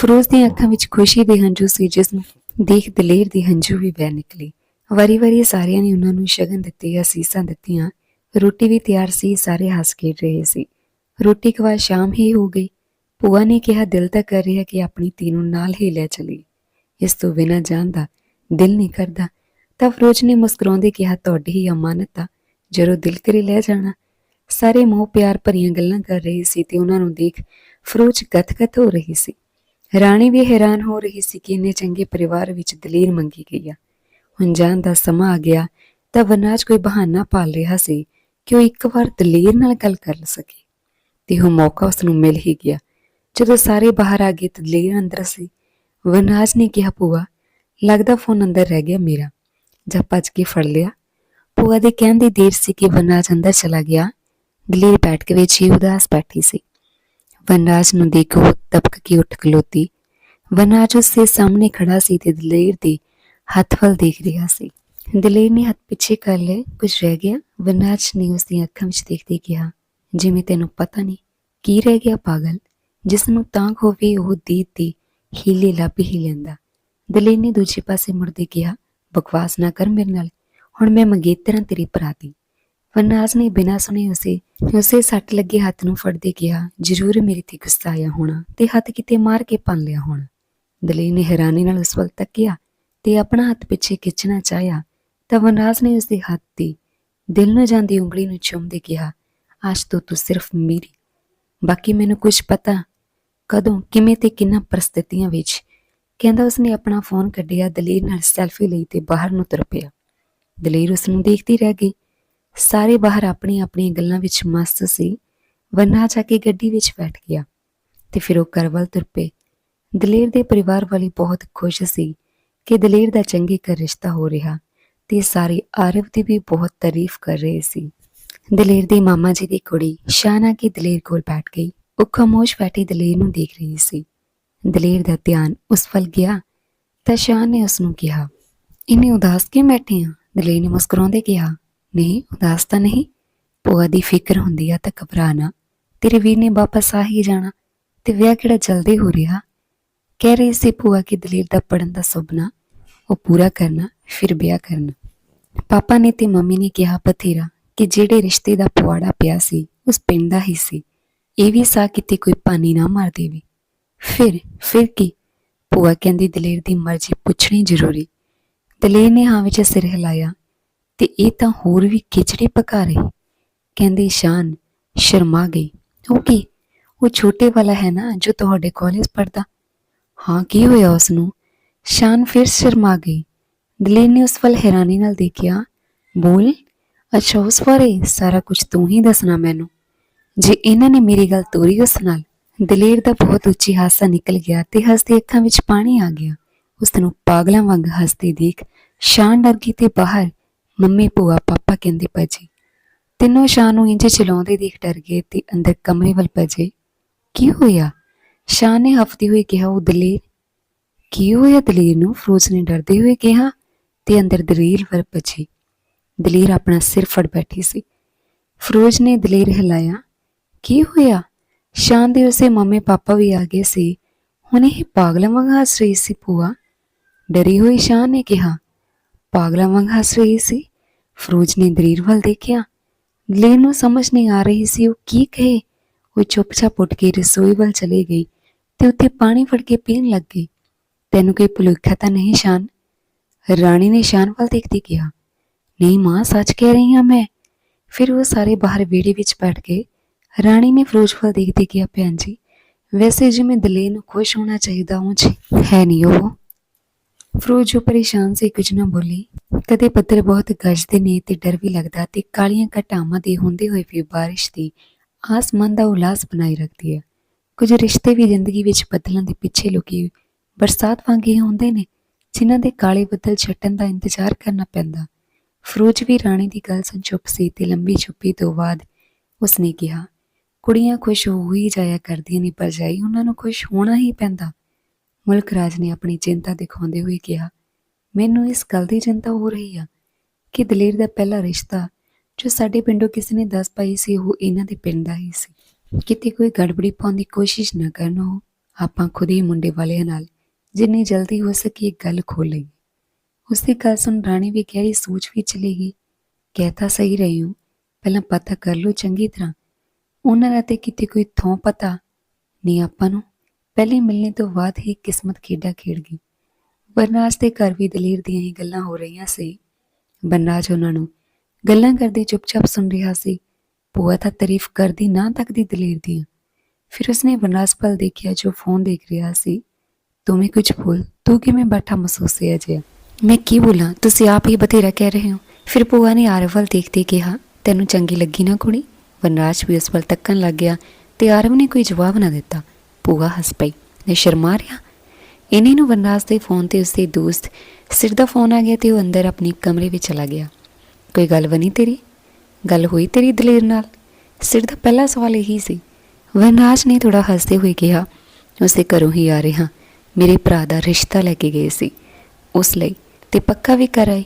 ਫਰੋਜ਼ ਦੀਆਂ ਅੱਖਾਂ ਵਿੱਚ ਖੁਸ਼ੀ ਦੇ ਹੰਝੂ ਸੀ, ਜਿਸ ਨੂੰ ਦੇਖ ਦਲੇਰ ਦੀ ਹੰਝੂ ਵੀ ਵਹਿ ਨਿਕਲੀ। ਵਾਰੀ-ਵਾਰੀ ਸਾਰਿਆਂ ਨੇ ਉਹਨਾਂ ਨੂੰ ਸ਼ਗਨ ਦਿੱਤੇ, ਅਸੀਸਾਂ ਦਿੱਤੀਆਂ। ਰੋਟੀ ਵੀ ਤਿਆਰ ਸੀ, ਸਾਰੇ ਹੱਸ ਖੇਡ ਰਹੇ ਸੀ। ਰੋਟੀ ਖਵਾ ਸ਼ਾਮ ਹੀ ਹੋ ਗਈ। ਭੂਆ ਨੇ ਕਿਹਾ, ਦਿਲ ਤਾਂ ਕਰ ਰਿਹਾ ਕਿ ਆਪਣੀ ਧੀ ਨੂੰ ਨਾਲ ਹੀ ਲੈ ਚਲੀ। ਇਸ ਤੋਂ ਬਿਨਾਂ ਜਾਣ ਦਾ ਦਿਲ ਨਹੀਂ ਕਰਦਾ। ਤਾਂ ਫਰੋਜ ਨੇ ਮੁਸਕਰਾਉਂਦੇ ਕਿਹਾ, ਤੁਹਾਡੀ ਹੀ ਅਮਾਨਤ ਆ। ਜਦੋਂ ਦਿਲ ਕਰੇ ਲੈ ਜਾਣਾ। ਸਾਰੇ ਮੋਹ ਪਿਆਰ ਭਰੀਆਂ ਗੱਲਾਂ ਕਰ ਰਹੇ ਸੀ ਤੇ ਉਹਨਾਂ ਨੂੰ ਦੇਖ ਫਰੋਜ ਗਦਗਦ ਹੋ ਰਹੀ ਸੀ। ਰਾਣੀ ਵੀ ਹੈਰਾਨ ਹੋ ਰਹੀ ਸੀ ਕਿ ਇੰਨੇ ਚੰਗੇ ਪਰਿਵਾਰ ਵਿੱਚ ਦਲੀਰ ਮੰਗੀ ਗਈ ਆ। ਹੁਣ ਜਾਣ ਦਾ ਸਮਾਂ ਆ ਗਿਆ, ਤਾਂ ਵਨਾਜ ਕੋਈ ਬਹਾਨਾ ਪਾਲ ਰਿਹਾ ਸੀ ਕਿ ਉਹ ਇੱਕ ਵਾਰ ਦਲੀਰ ਨਾਲ ਗੱਲ ਕਰ ਸਕੇ। ਤੇ ਉਹ ਮੌਕਾ ਉਸ ਨੂੰ ਮਿਲ ਹੀ ਗਿਆ। ਜਦੋਂ ਸਾਰੇ ਬਾਹਰ ਆ ਗਏ ਤਾਂ ਦਲੇਰ ਅੰਦਰ ਸੀ। ਵਨਾਜ ਨੇ ਕਿਹਾ, ਭੂਆ, ਲੱਗਦਾ ਫੋਨ ਅੰਦਰ ਰਹਿ ਗਿਆ ਮੇਰਾ। ਜਾਂ ਭੱਜ ਕੇ ਫੜ ਲਿਆ। ਭੂਆ ਦੇ ਕਹਿਣ ਦੀ ਦੇਰ ਸੀ ਕਿ ਵਨਾਜ ਅੰਦਰ ਚਲਾ ਗਿਆ। ਦਲੀਰ ਬੈਠ ਕੇ ਵਿੱਚ ਹੀ ਉਦਾਸ ਬੈਠੀ ਸੀ। ਵਨਰਾਜ ਨੂੰ ਦੇਖ ਉਹ ਤਪਕ ਕੇ ਉੱਠ ਖਲੋਤੀ। ਵਨਰਾਜ ਉਸ ਦੇ ਸਾਹਮਣੇ ਖੜਾ ਸੀ ਤੇ ਦਲੇਰ ਦੇ ਹੱਥ ਵੱਲ ਦੇਖ ਰਿਹਾ ਸੀ। ਦਲੇਰ ਨੇ ਹੱਥ ਪਿੱਛੇ ਕਰ ਲਏ, ਕੁਝ ਰਹਿ ਗਿਆ। ਵਨਰਾਜ ਨੇ ਉਸ ਦੀਆਂ ਅੱਖਾਂ ਵਿੱਚ ਦੇਖਦੇ ਕਿਹਾ, ਜਿਵੇਂ ਤੈਨੂੰ ਪਤਾ ਨਹੀਂ, ਕੀ ਰਹਿ ਗਿਆ ਪਾਗਲ? ਜਿਸ ਨੂੰ ਤਾਂ ਹੋਵੇ ਉਹ ਦੀਦ ਦੀ ਹੀਲੇ ਲੱਭ ਹੀ ਲੈਂਦਾ। ਦਲੇਰ ਨੇ ਦੂਜੇ ਪਾਸੇ ਮੁੜਦੇ ਕਿਹਾ, ਬਕਵਾਸ ਨਾ ਕਰ ਮੇਰੇ ਨਾਲ। ਹੁਣ ਮੈਂ ਮੰਗੇਤਰਾਂ ਤੇਰੀ ਭਰਾ ਦੀ। ਵਨਰਾਜ ਨੇ ਬਿਨਾਂ ਸੁਣੇ ਉਸੇ ਉਸੇ ਸੱਟ ਲੱਗੇ ਹੱਥ ਨੂੰ ਫੜਦੇ ਕਿਹਾ, ਜ਼ਰੂਰ ਮੇਰੇ ਤੇ ਗੁੱਸਾ ਆਇਆ ਹੋਣਾ ਤੇ ਹੱਥ ਕਿਤੇ ਮਾਰ ਕੇ ਪੰਨ ਲਿਆ ਹੋਣਾ। ਦਲੇਰ ਨੇ ਹੈਰਾਨੀ ਨਾਲ ਉਸ ਵੱਲ ਤੱਕਿਆ ਤੇ ਆਪਣਾ ਹੱਥ ਪਿੱਛੇ ਖਿੱਚਣਾ ਚਾਹਿਆ, ਤਾਂ ਵਨਰਾਜ ਨੇ ਉਸ ਹੱਥ ਦੀ ਦਿਲ ਨੂੰ ਜਾਂਦੀ ਉਂਗਲੀ ਨੂੰ ਚੁੰਮਦੇ ਕਿਹਾ, ਅੱਜ ਤੋਂ ਤੂੰ ਸਿਰਫ ਮੇਰੀ। ਬਾਕੀ ਮੈਨੂੰ ਕੁਝ ਪਤਾ, ਕਦੋਂ, ਕਿਵੇਂ ਤੇ ਕਿੰਨਾ ਪ੍ਰਸਥਿਤੀਆਂ ਵਿੱਚ, ਕਹਿੰਦਾ ਉਸਨੇ ਆਪਣਾ ਫੋਨ ਕੱਢਿਆ, ਦਲੀਰ ਨਾਲ ਸੈਲਫੀ ਲਈ ਤੇ ਬਾਹਰ ਨੂੰ ਤੁਰ ਪਿਆ। ਦਲੇਰ ਉਸ ਨੂੰ ਦੇਖਦੀ ਰਹਿ ਗਈ। ਸਾਰੇ ਬਾਹਰ ਆਪਣੀ ਆਪਣੀਆਂ ਗੱਲਾਂ ਵਿੱਚ ਮਸਤ ਸੀ। ਵੰਨਾ ਜਾ ਕੇ ਗੱਡੀ ਵਿੱਚ ਬੈਠ ਗਿਆ ਤੇ ਫਿਰ ਉਹ ਕਰਵਲ ਤੁਰ ਪਏ। ਦਲੇਰ ਦੇ ਪਰਿਵਾਰ ਵਾਲੀ ਬਹੁਤ ਖੁਸ਼ ਸੀ ਕਿ ਦਲੇਰ ਦਾ ਚੰਗੇ ਘਰ ਰਿਸ਼ਤਾ ਹੋ ਰਿਹਾ ਤੇ ਸਾਰੇ ਆਰਵ ਦੀ ਵੀ ਬਹੁਤ ਤਾਰੀਫ ਕਰ ਰਹੇ ਸੀ। ਦਲੇਰ ਦੇ ਮਾਮਾ ਜੀ ਦੀ ਕੁੜੀ ਸ਼ਾਨਾ ਕੇ ਦਲੇਰ ਕੋਲ ਬੈਠ ਗਈ। ਉਹ ਖਾਮੋਸ਼ ਬੈਠੀ ਦਲੇਰ ਨੂੰ ਦੇਖ ਰਹੀ ਸੀ। ਦਲੇਰ ਦਾ ਧਿਆਨ ਉਸ ਵੱਲ ਗਿਆ ਤਾਂ ਸ਼ਾਨ ਨੇ ਉਸ ਨੂੰ ਕਿਹਾ ਇਹਨੇ ਉਦਾਸ ਕਿਉਂ ਬੈਠੇ ਆ? ਦਲੇਰ ਨੇ ਮੁਸਕਰਾਉਂਦੇ ਕਿਹਾ ਨਹੀਂ ਉਦਾਸ ਤਾਂ ਨਹੀਂ? ਭੂਆ ਦੀ ਫਿਕਰ ਹੁੰਦੀ ਆ ਤਾਂ ਘਬਰਾ ਨਾ ਤੇਰੇ ਵੀਰ ਨੇ ਵਾਪਸ ਆ ਹੀ ਜਾਣਾ ਤੇ ਵਿਆਹ ਕਿਹੜਾ ਜਲਦੀ ਹੋ ਰਿਹਾ? ਕਹਿ ਰਹੀ ਸੀ ਭੂਆ ਕਿ ਦਲੇਰ ਦਾ ਪੜਨ ਦਾ ਸੁਪਨਾ ਉਹ ਪੂਰਾ ਕਰਨਾ, ਫਿਰ ਵਿਆਹ ਕਰਨਾ। ਪਾਪਾ ਨੇ ਤੇ ਮੰਮੀ ਨੇ ਕਿਹਾ ਬਥੇਰਾ ਕਿ ਜਿਹੜੇ ਰਿਸ਼ਤੇ ਦਾ ਪੁਆੜਾ ਪਿਆ ਸੀ, ਉਸ ਪਿੰਡ ਦਾ ਹੀ ਸੀ। ਇਹ ਵੀ ਸਾ ਕਿਤੇ ਕੋਈ ਪਾਣੀ ਨਾ ਮਾਰ ਦੇਵੇ। ਫਿਰ ਫਿਰ ਕੀ? ਭੂਆ ਕਹਿੰਦੀ ਦਲੇਰ ਦੀ ਮਰਜ਼ੀ ਪੁੱਛਣੀ ਜ਼ਰੂਰੀ। ਦਲੇਰ ਨੇ ਹਾਂ ਵਿੱਚ ਸਿਰ ਹਿਲਾਇਆ। ਤੇ ਇਹ ਤਾਂ ਹੋਰ ਵੀ ਖਿਚੜੀ ਪਕਾ ਰਹੀ। ਕਹਿੰਦੀ, ਸ਼ਾਨ, ਸ਼ਰਮਾ ਗਈ। ਉਹ ਕੀ? ਉਹ ਛੋਟੇ ਵਾਲਾ ਹੈ ਨਾ ਜੋ ਤੁਹਾਡੇ ਕਾਲਜ ਪੜਦਾ ਹਾਂ, ਕੀ ਹੋਇਆ ਉਸ ਨੂੰ ਸ਼ਾਨ ਫਿਰ ਸ਼ਰਮਾ ਗਈ। ਦਲੇਰ ਨੇ ਉਸ ਵੱਲ ਹੈਰਾਨੀ ਨਾਲ ਦੇਖਿਆ। ਬੋਲ, ਅੱਛਾ, ਉਸ ਬਾਰੇ ਸਾਰਾ ਕੁਝ ਤੂੰ ਹੀ ਦੱਸਣਾ ਮੈਨੂੰ। ਜੇ ਇਹਨਾਂ ਨੇ ਮੇਰੀ ਗੱਲ ਤੋਰੀ ਉਸ ਨਾਲ ਦਲੇਰ ਦਾ ਬਹੁਤ ਉੱਚੀ ਹਾਸਾ ਨਿਕਲ ਗਿਆ ਤੇ ਹੱਸਦੇ ਅੱਖਾਂ ਵਿੱਚ ਪਾਣੀ ਆ ਗਿਆ। ਉਸ ਨੂੰ ਪਾਗਲਾਂ ਵਾਂਗ ਹੱਸਦੀ ਦੇਖ ਸ਼ਾਨ ਡਰ ਗਈ ਤੇ ਬਾਹਰ ਮੰਮੀ ਭੂਆ, ਪਾਪਾ ਕਹਿੰਦੇ ਭੱਜੇ, ਤਿੰਨੋਂ ਸ਼ਾਨ ਨੂੰ ਇੰਜ ਚਲਾਉਂਦੇ ਦੇਖ ਡਰ ਗਏ ਤੇ ਅੰਦਰ ਕਮਰੇ ਵੱਲ ਭੱਜੇ। ਕੀ ਹੋਇਆ? ਸ਼ਾਨ ਨੇ ਹਫਦੀ ਹੋਈ ਕਿਹਾ, ਉਹ ਦਲੇਰ। ਕੀ ਹੋਇਆ ਦਲੇਰ ਨੂੰ? ਫਰੋਜ਼ ਨੇ ਡਰਦੇ ਹੋਏ ਕਿਹਾ ਤੇ ਅੰਦਰ ਦਲੇਰ ਵੱਲ ਭੱਜੀ। ਦਲੇਰ ਆਪਣਾ ਸਿਰ ਫੜ ਬੈਠੀ ਸੀ। ਫਰੋਜ਼ ਨੇ ਦਲੇਰ ਹਿਲਾਇਆ, ਕੀ ਹੋਇਆ? ਸ਼ਾਨ ਦੇ ਉਸੇ ਮੰਮੀ ਪਾਪਾ ਵੀ ਆ ਗਏ ਸੀ। ਹੁਣ ਇਹ ਪਾਗਲਾਂ ਵਾਂਗ ਹੱਸ ਰਹੀ ਸੀ ਭੂਆ? ਡਰੀ ਹੋਈ ਸ਼ਾਨ ਨੇ ਕਿਹਾ ਪਾਗਲਾਂ ਵਾਂਗ ਹੱਸ ਰਹੀ ਸੀ। ਫਰੋਜ਼ ਨੇ ਦਲੇਰ ਵੱਲ ਦੇਖਿਆ। ਦਲੇਰ ਨੂੰ ਸਮਝ ਨਹੀਂ ਆ ਰਹੀ ਸੀ ਉਹ ਕੀ ਕਹੇ। ਉਹ ਚੁੱਪਚਾਪ ਉੱਠ ਕੇ ਰਸੋਈ ਵੱਲ ਚਲੀ ਗਈ ਤੇ ਉੱਥੇ ਪਾਣੀ ਫੜ ਕੇ ਪੀਣ ਲੱਗ ਗਈ। ਤੈਨੂੰ ਕੋਈ ਭੁਲੇਖਾ ਤਾਂ ਨਹੀਂ ਸ਼ਾਨ? ਰਾਣੀ ਨੇ ਸ਼ਾਨ ਵੱਲ ਦੇਖਦੀ ਕਿਹਾ। ਨਹੀਂ ਮਾਂ, ਸੱਚ ਕਹਿ ਰਹੀ ਹਾਂ ਮੈਂ। ਫਿਰ ਉਹ ਸਾਰੇ ਬਾਹਰ ਵਿਹੜੇ ਵਿੱਚ ਬੈਠ ਗਏ। ਰਾਣੀ ਨੇ ਫਰੋਜ ਵੱਲ ਦੇਖਦੀ ਕਿਹਾ, ਭੈਣ ਜੀ, ਵੈਸੇ ਜਿਵੇਂ ਦਲੇਰ ਨੂੰ ਖੁਸ਼ ਹੋਣਾ ਚਾਹੀਦਾ ਉਹ ਜੀ, ਹੈ ਨਹੀਂ ਉਹ। ਫਿਰੋਜ਼ ਉਹ ਪਰੇਸ਼ਾਨ ਸੀ, ਕੁਝ ਨਾ ਬੋਲੀ। ਕਦੇ ਬੱਦਲ ਬਹੁਤ ਗਰਜਦੇ ਨੇ ਤੇ ਡਰ ਵੀ ਲੱਗਦਾ ਤੇ ਕਾਲੀਆਂ ਘਟਾਵਾਂ ਦੇ ਹੁੰਦੇ ਹੋਏ ਵੀ ਬਾਰਿਸ਼ ਦੀ ਆਸਮਾਨ ਦਾ ਉਲਾਸ ਬਣਾਈ ਰੱਖਦੀ ਹੈ। ਕੁਝ ਰਿਸ਼ਤੇ ਵੀ ਜ਼ਿੰਦਗੀ ਵਿੱਚ ਬੱਦਲਾਂ ਦੇ ਪਿੱਛੇ ਲੁਕੀ ਬਰਸਾਤ ਵਾਂਗੇ ਹੁੰਦੇ ਨੇ, ਜਿਨ੍ਹਾਂ ਦੇ ਕਾਲੇ ਬੱਦਲ ਛੱਟਣ ਦਾ ਇੰਤਜ਼ਾਰ ਕਰਨਾ ਪੈਂਦਾ। ਫਿਰੋਜ਼ ਵੀ ਰਾਣੀ ਦੀ ਗੱਲ ਸੁਣ ਚੁੱਪ ਸੀ ਤੇ ਲੰਬੀ ਚੁੱਪੀ ਤੋਂ ਬਾਅਦ ਉਸਨੇ ਕਿਹਾ, ਕੁੜੀਆਂ ਖੁਸ਼ ਹੋ ਹੀ ਜਾਇਆ ਕਰਦੀਆਂ ਨੇ, ਪਰ ਜਾਈ ਉਹਨਾਂ ਨੂੰ ਖੁਸ਼ ਹੋਣਾ ਹੀ ਪੈਂਦਾ। ਮੁਲਕ ਰਾਜ ਨੇ ਆਪਣੀ ਚਿੰਤਾ ਦਿਖਾਉਂਦੇ ਹੋਏ ਕਿਹਾ, ਮੈਨੂੰ ਇਸ ਗੱਲ ਦੀ ਚਿੰਤਾ ਹੋ ਰਹੀ ਆ ਕਿ ਦਲੇਰ ਦਾ ਪਹਿਲਾ ਰਿਸ਼ਤਾ ਜੋ ਸਾਡੇ ਪਿੰਡੋਂ ਕਿਸੇ ਨੇ ਦੱਸ ਪਾਈ ਸੀ, ਉਹ ਇਹਨਾਂ ਦੇ ਪਿੰਡ ਦਾ ਹੀ ਸੀ। ਕਿਤੇ ਕੋਈ ਗੜਬੜੀ ਪਾਉਣ ਦੀ ਕੋਸ਼ਿਸ਼ ਨਾ ਕਰਨ ਉਹ ਆਪਾਂ ਖੁਦ ਹੀ ਮੁੰਡੇ ਵਾਲਿਆਂ ਨਾਲ ਜਿੰਨੀ ਜਲਦੀ ਹੋ ਸਕੇ ਇਹ ਗੱਲ ਖੋਲੇਗੀ ਉਸਦੀ ਗੱਲ ਸੁਣ ਰਾਣੀ ਵੀ ਗਹਿਰੀ ਸੋਚ ਵਿੱਚ ਚਲੀ ਗਈ। ਕਹਿਤਾ ਸਹੀ ਰਹੀ ਹੂੰ, ਪਹਿਲਾਂ ਪਤਾ ਕਰ ਲਓ ਚੰਗੀ ਤਰ੍ਹਾਂ। ਉਹਨਾਂ ਦਾ ਤੇ ਕਿਤੇ ਕੋਈ ਥੋਂ ਪਤਾ ਨਹੀਂ ਆਪਾਂ ਨੂੰ। ਪਹਿਲੀ ਮਿਲਣੇ ਤੋਂ ਬਾਅਦ ਹੀ ਕਿਸਮਤ ਖੇਡਾ ਖੇਡ ਗਈ। ਬਰਨਾਜ ਦੇ ਘਰ ਵੀ ਦਲੇਰ ਦੀਆਂ ਹੀ ਗੱਲਾਂ ਹੋ ਰਹੀਆਂ ਸੀ। ਬਰਨਾਜ ਉਹਨਾਂ ਨੂੰ ਗੱਲਾਂ ਕਰਦੇ ਚੁੱਪਚਾਪ ਸੁਣ ਰਿਹਾ ਸੀ। ਭੂਆ ਤਾਂ ਤਾਰੀਫ ਕਰਦੀ ਨਾ ਤੱਕਦੀ ਦਲੇਰ ਦੀਆਂ। ਫਿਰ ਉਸਨੇ ਵਨਰਾਜ ਵੱਲ ਦੇਖਿਆ ਜੋ ਫੋਨ ਦੇਖ ਰਿਹਾ ਸੀ। ਤੂੰ ਵੀ ਕੁਝ ਬੋਲ, ਤੂੰ ਕਿਵੇਂ ਬੈਠਾ ਮਹਿਸੂਸ ਹੋਇਆ ਜਿਹਾ ਮੈਂ ਕੀ ਬੋਲਾਂ? ਤੁਸੀਂ ਆਪ ਹੀ ਬਥੇਰਾ ਕਹਿ ਰਹੇ ਹੋ। ਫਿਰ ਭੂਆ ਨੇ ਆਰਵ ਵੱਲ ਦੇਖਦੇ ਕਿਹਾ, ਤੈਨੂੰ ਚੰਗੀ ਲੱਗੀ ਨਾ ਕੁੜੀ? ਵਨਰਾਜ ਵੀ ਉਸ ਵੱਲ ਤੱਕਣ ਲੱਗ ਗਿਆ ਤੇ ਆਰਵ ਨੇ ਕੋਈ ਜਵਾਬ ਨਾ ਦਿੱਤਾ। ਭੂਆ ਹੱਸ ਪਈ। ਨੇ ਸ਼ਰਮਾ ਰਿਹਾ? ਇਨੀ ਨੂੰ ਵਨਰਾਜ ਦੇ ਫੋਨ ਤੇ ਉਸਦੇ ਦੋਸਤ ਸਿਰ ਦਾ ਫੋਨ ਆ ਗਿਆ ਤੇ ਉਹ ਅੰਦਰ ਆਪਣੀ ਕਮਰੇ ਵਿੱਚ ਚਲਾ ਗਿਆ। ਕੋਈ ਗੱਲ ਬਣੀ ਤੇਰੀ? ਗੱਲ ਹੋਈ ਤੇਰੀ ਦਲੇਰ ਨਾਲ? ਸਿਰ ਦਾ ਪਹਿਲਾ ਸਵਾਲ ਇਹੀ ਸੀ। ਵਨਰਾਜ ਨੇ ਥੋੜਾ ਹੱਸਦੇ ਹੋਏ ਕਿਹਾ, ਉਸਦੇ ਘਰੋਂ ਹੀ ਆ ਰਿਹਾ ਮੇਰੇ ਭਰਾ ਦਾ ਰਿਸ਼ਤਾ ਲੈ ਕੇ ਗਏ ਸੀ। ਉਸ ਲਈ ਤੇ ਪੱਕਾ ਵੀ ਕਰਾਈ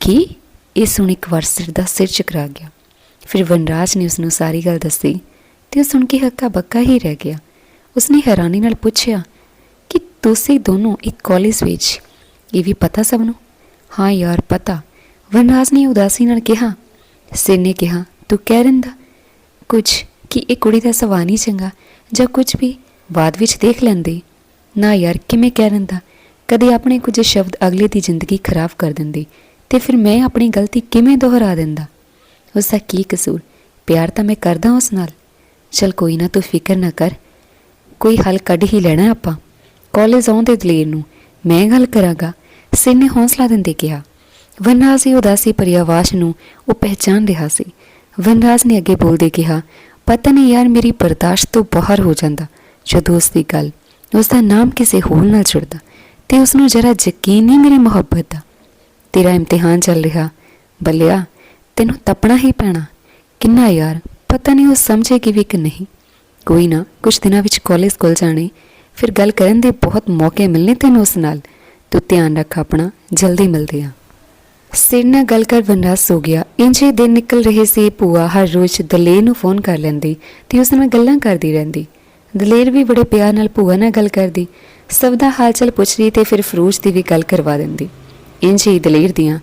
ਕੀ? ਇਹ ਸੁਣ ਇੱਕ ਵਾਰ ਸਿਰ ਦਾ ਸਿਰ ਚਕਰਾ ਗਿਆ। ਫਿਰ ਵਨਰਾਜ ਨੇ ਉਸ ਨੂੰ ਸਾਰੀ ਗੱਲ ਦੱਸੀ ਤੇ ਉਹ ਸੁਣ ਕੇ ਹੱਕਾ ਬੱਕਾ ਹੀ ਰਹਿ ਗਿਆ। ਉਸਨੇ ਹੈਰਾਨੀ ਨਾਲ ਪੁੱਛਿਆ ਕਿ ਤੁਸੀਂ ਦੋਨੋਂ ਇੱਕ ਕਾਲਜ ਵਿੱਚ ਇਹ ਵੀ ਪਤਾ ਸਭ ਨੂੰ? ਹਾਂ ਯਾਰ, ਪਤਾ। ਵਨਰਾਜ ਨੇ ਉਦਾਸੀ ਨਾਲ ਕਿਹਾ, ਸਿਰ ਨੇ ਕਿਹਾ, ਤੂੰ ਕਹਿ ਰਿੰਦਾ ਕੁਝ ਕਿ ਇਹ ਕੁੜੀ ਦਾ ਸੁਭਾਅ ਨਹੀਂ ਚੰਗਾ ਜਾਂ ਕੁਝ ਵੀ ਬਾਅਦ ਵਿੱਚ ਦੇਖ ਲੈਂਦੇ? ਨਾ ਯਾਰ, ਕਿਵੇਂ ਕਹਿ ਰਿੰਦਾ ਕਦੇ ਆਪਣੇ ਕੁਝ ਸ਼ਬਦ ਅਗਲੇ ਦੀ ਜ਼ਿੰਦਗੀ ਖਰਾਬ ਕਰ ਦਿੰਦੇ ਤੇ ਫਿਰ ਮੈਂ ਆਪਣੀ ਗਲਤੀ ਕਿਵੇਂ ਦੁਹਰਾ ਦਿੰਦਾ? ਉਸ ਦਾ ਕੀ ਕਸੂਰ? ਪਿਆਰ ਤਾਂ ਮੈਂ ਕਰਦਾ ਉਸ ਨਾਲ। ਚਲ ਕੋਈ ਨਾ, ਤੂੰ ਫਿਕਰ ਨਾ ਕਰ। ਕੋਈ ਹੱਲ ਕੱਢ ਹੀ ਲੈਣਾ ਆਪਾਂ। ਕਾਲਜ ਆਉਂਦੇ ਦਲੇਰ ਨੂੰ ਮੈਂ ਗੱਲ ਕਰਾਂਗਾ, ਸਿਰ ਨੇ ਹੌਸਲਾ ਦਿੰਦੇ ਕਿਹਾ। ਵਨਰਾਜ ਦੀ ਉਦਾਸੀ ਭਰੀ ਆਵਾਜ਼ ਨੂੰ ਉਹ ਪਹਿਚਾਨ ਰਿਹਾ ਸੀ। ਵਨਰਾਜ ਨੇ ਅੱਗੇ ਬੋਲਦੇ ਕਿਹਾ, ਪਤਾ ਨਹੀਂ ਯਾਰ, ਮੇਰੀ ਬਰਦਾਸ਼ਤ ਤੋਂ ਬਾਹਰ ਹੋ ਜਾਂਦਾ, ਜਦੋਂ ਉਸ ਦੀ ਗੱਲ ਉਸ ਦਾ ਨਾਮ ਕਿਸੇ ਹੋਰ ਨਾਲ ਜੁੜਦਾ ਤੇ ਉਸ ਨੂੰ ਜਰਾ ਯਕੀਨ ਨਹੀਂ ਮੇਰੀ ਮੁਹੱਬਤ ਦਾ। ਤੇਰਾ ਇਮਤਿਹਾਨ ਚੱਲ ਰਿਹਾ। ਬੱਲਿਆ, ਤੈਨੂੰ ਤਪਣਾ ਹੀ ਪੈਣਾ। ਕਿੰਨਾ ਯਾਰ, ਪਤਾ ਨਹੀਂ ਉਹ ਸਮਝੇਗੀ ਵੀ ਕਿ ਨਹੀਂ। ਕੋਈ ਨਾ ਕੁਝ ਦਿਨਾਂ ਵਿੱਚ ਕਾਲਜ ਖੁੱਲ ਜਾਣੇ ਫਿਰ ਗੱਲ ਕਰਨ ਦੇ ਬਹੁਤ ਮੌਕੇ ਮਿਲਨੇ ਤੈਨੂੰ ਉਸ ਨਾਲ। ਤੂੰ ਧਿਆਨ ਰੱਖ ਆਪਣਾ, ਜਲਦੀ ਮਿਲਦੇ ਆ। ਸਿਰ ਨਾਲ ਗੱਲ ਕਰ ਵਨਰਾਜ ਹੋ ਗਿਆ। ਇੰਜੇ ਦਿਨ ਨਿਕਲ ਰਹੇ ਸੀ, ਭੂਆ ਹਰ ਰੋਜ਼ ਦਲੇਰ ਨੂੰ ਫੋਨ ਕਰ ਲੈਂਦੀ ਤੇ ਉਸ ਨਾਲ ਗੱਲਾਂ ਕਰਦੀ ਰਹਿੰਦੀ। ਦਲੇਰ ਵੀ ਬੜੇ ਪਿਆਰ ਨਾਲ ਭੂਆ ਨਾਲ ਗੱਲ ਕਰਦੀ। ਸਭ ਦਾ ਹਾਲ ਚਾਲ ਪੁੱਛਦੀ ਤੇ ਫਿਰ ਫਰੂਜ ਦੀ ਵੀ ਗੱਲ ਕਰਵਾ ਦਿੰਦੀ। ਇੰਜੇ ਹੀ ਦਲੇਰ ਦੀਆਂ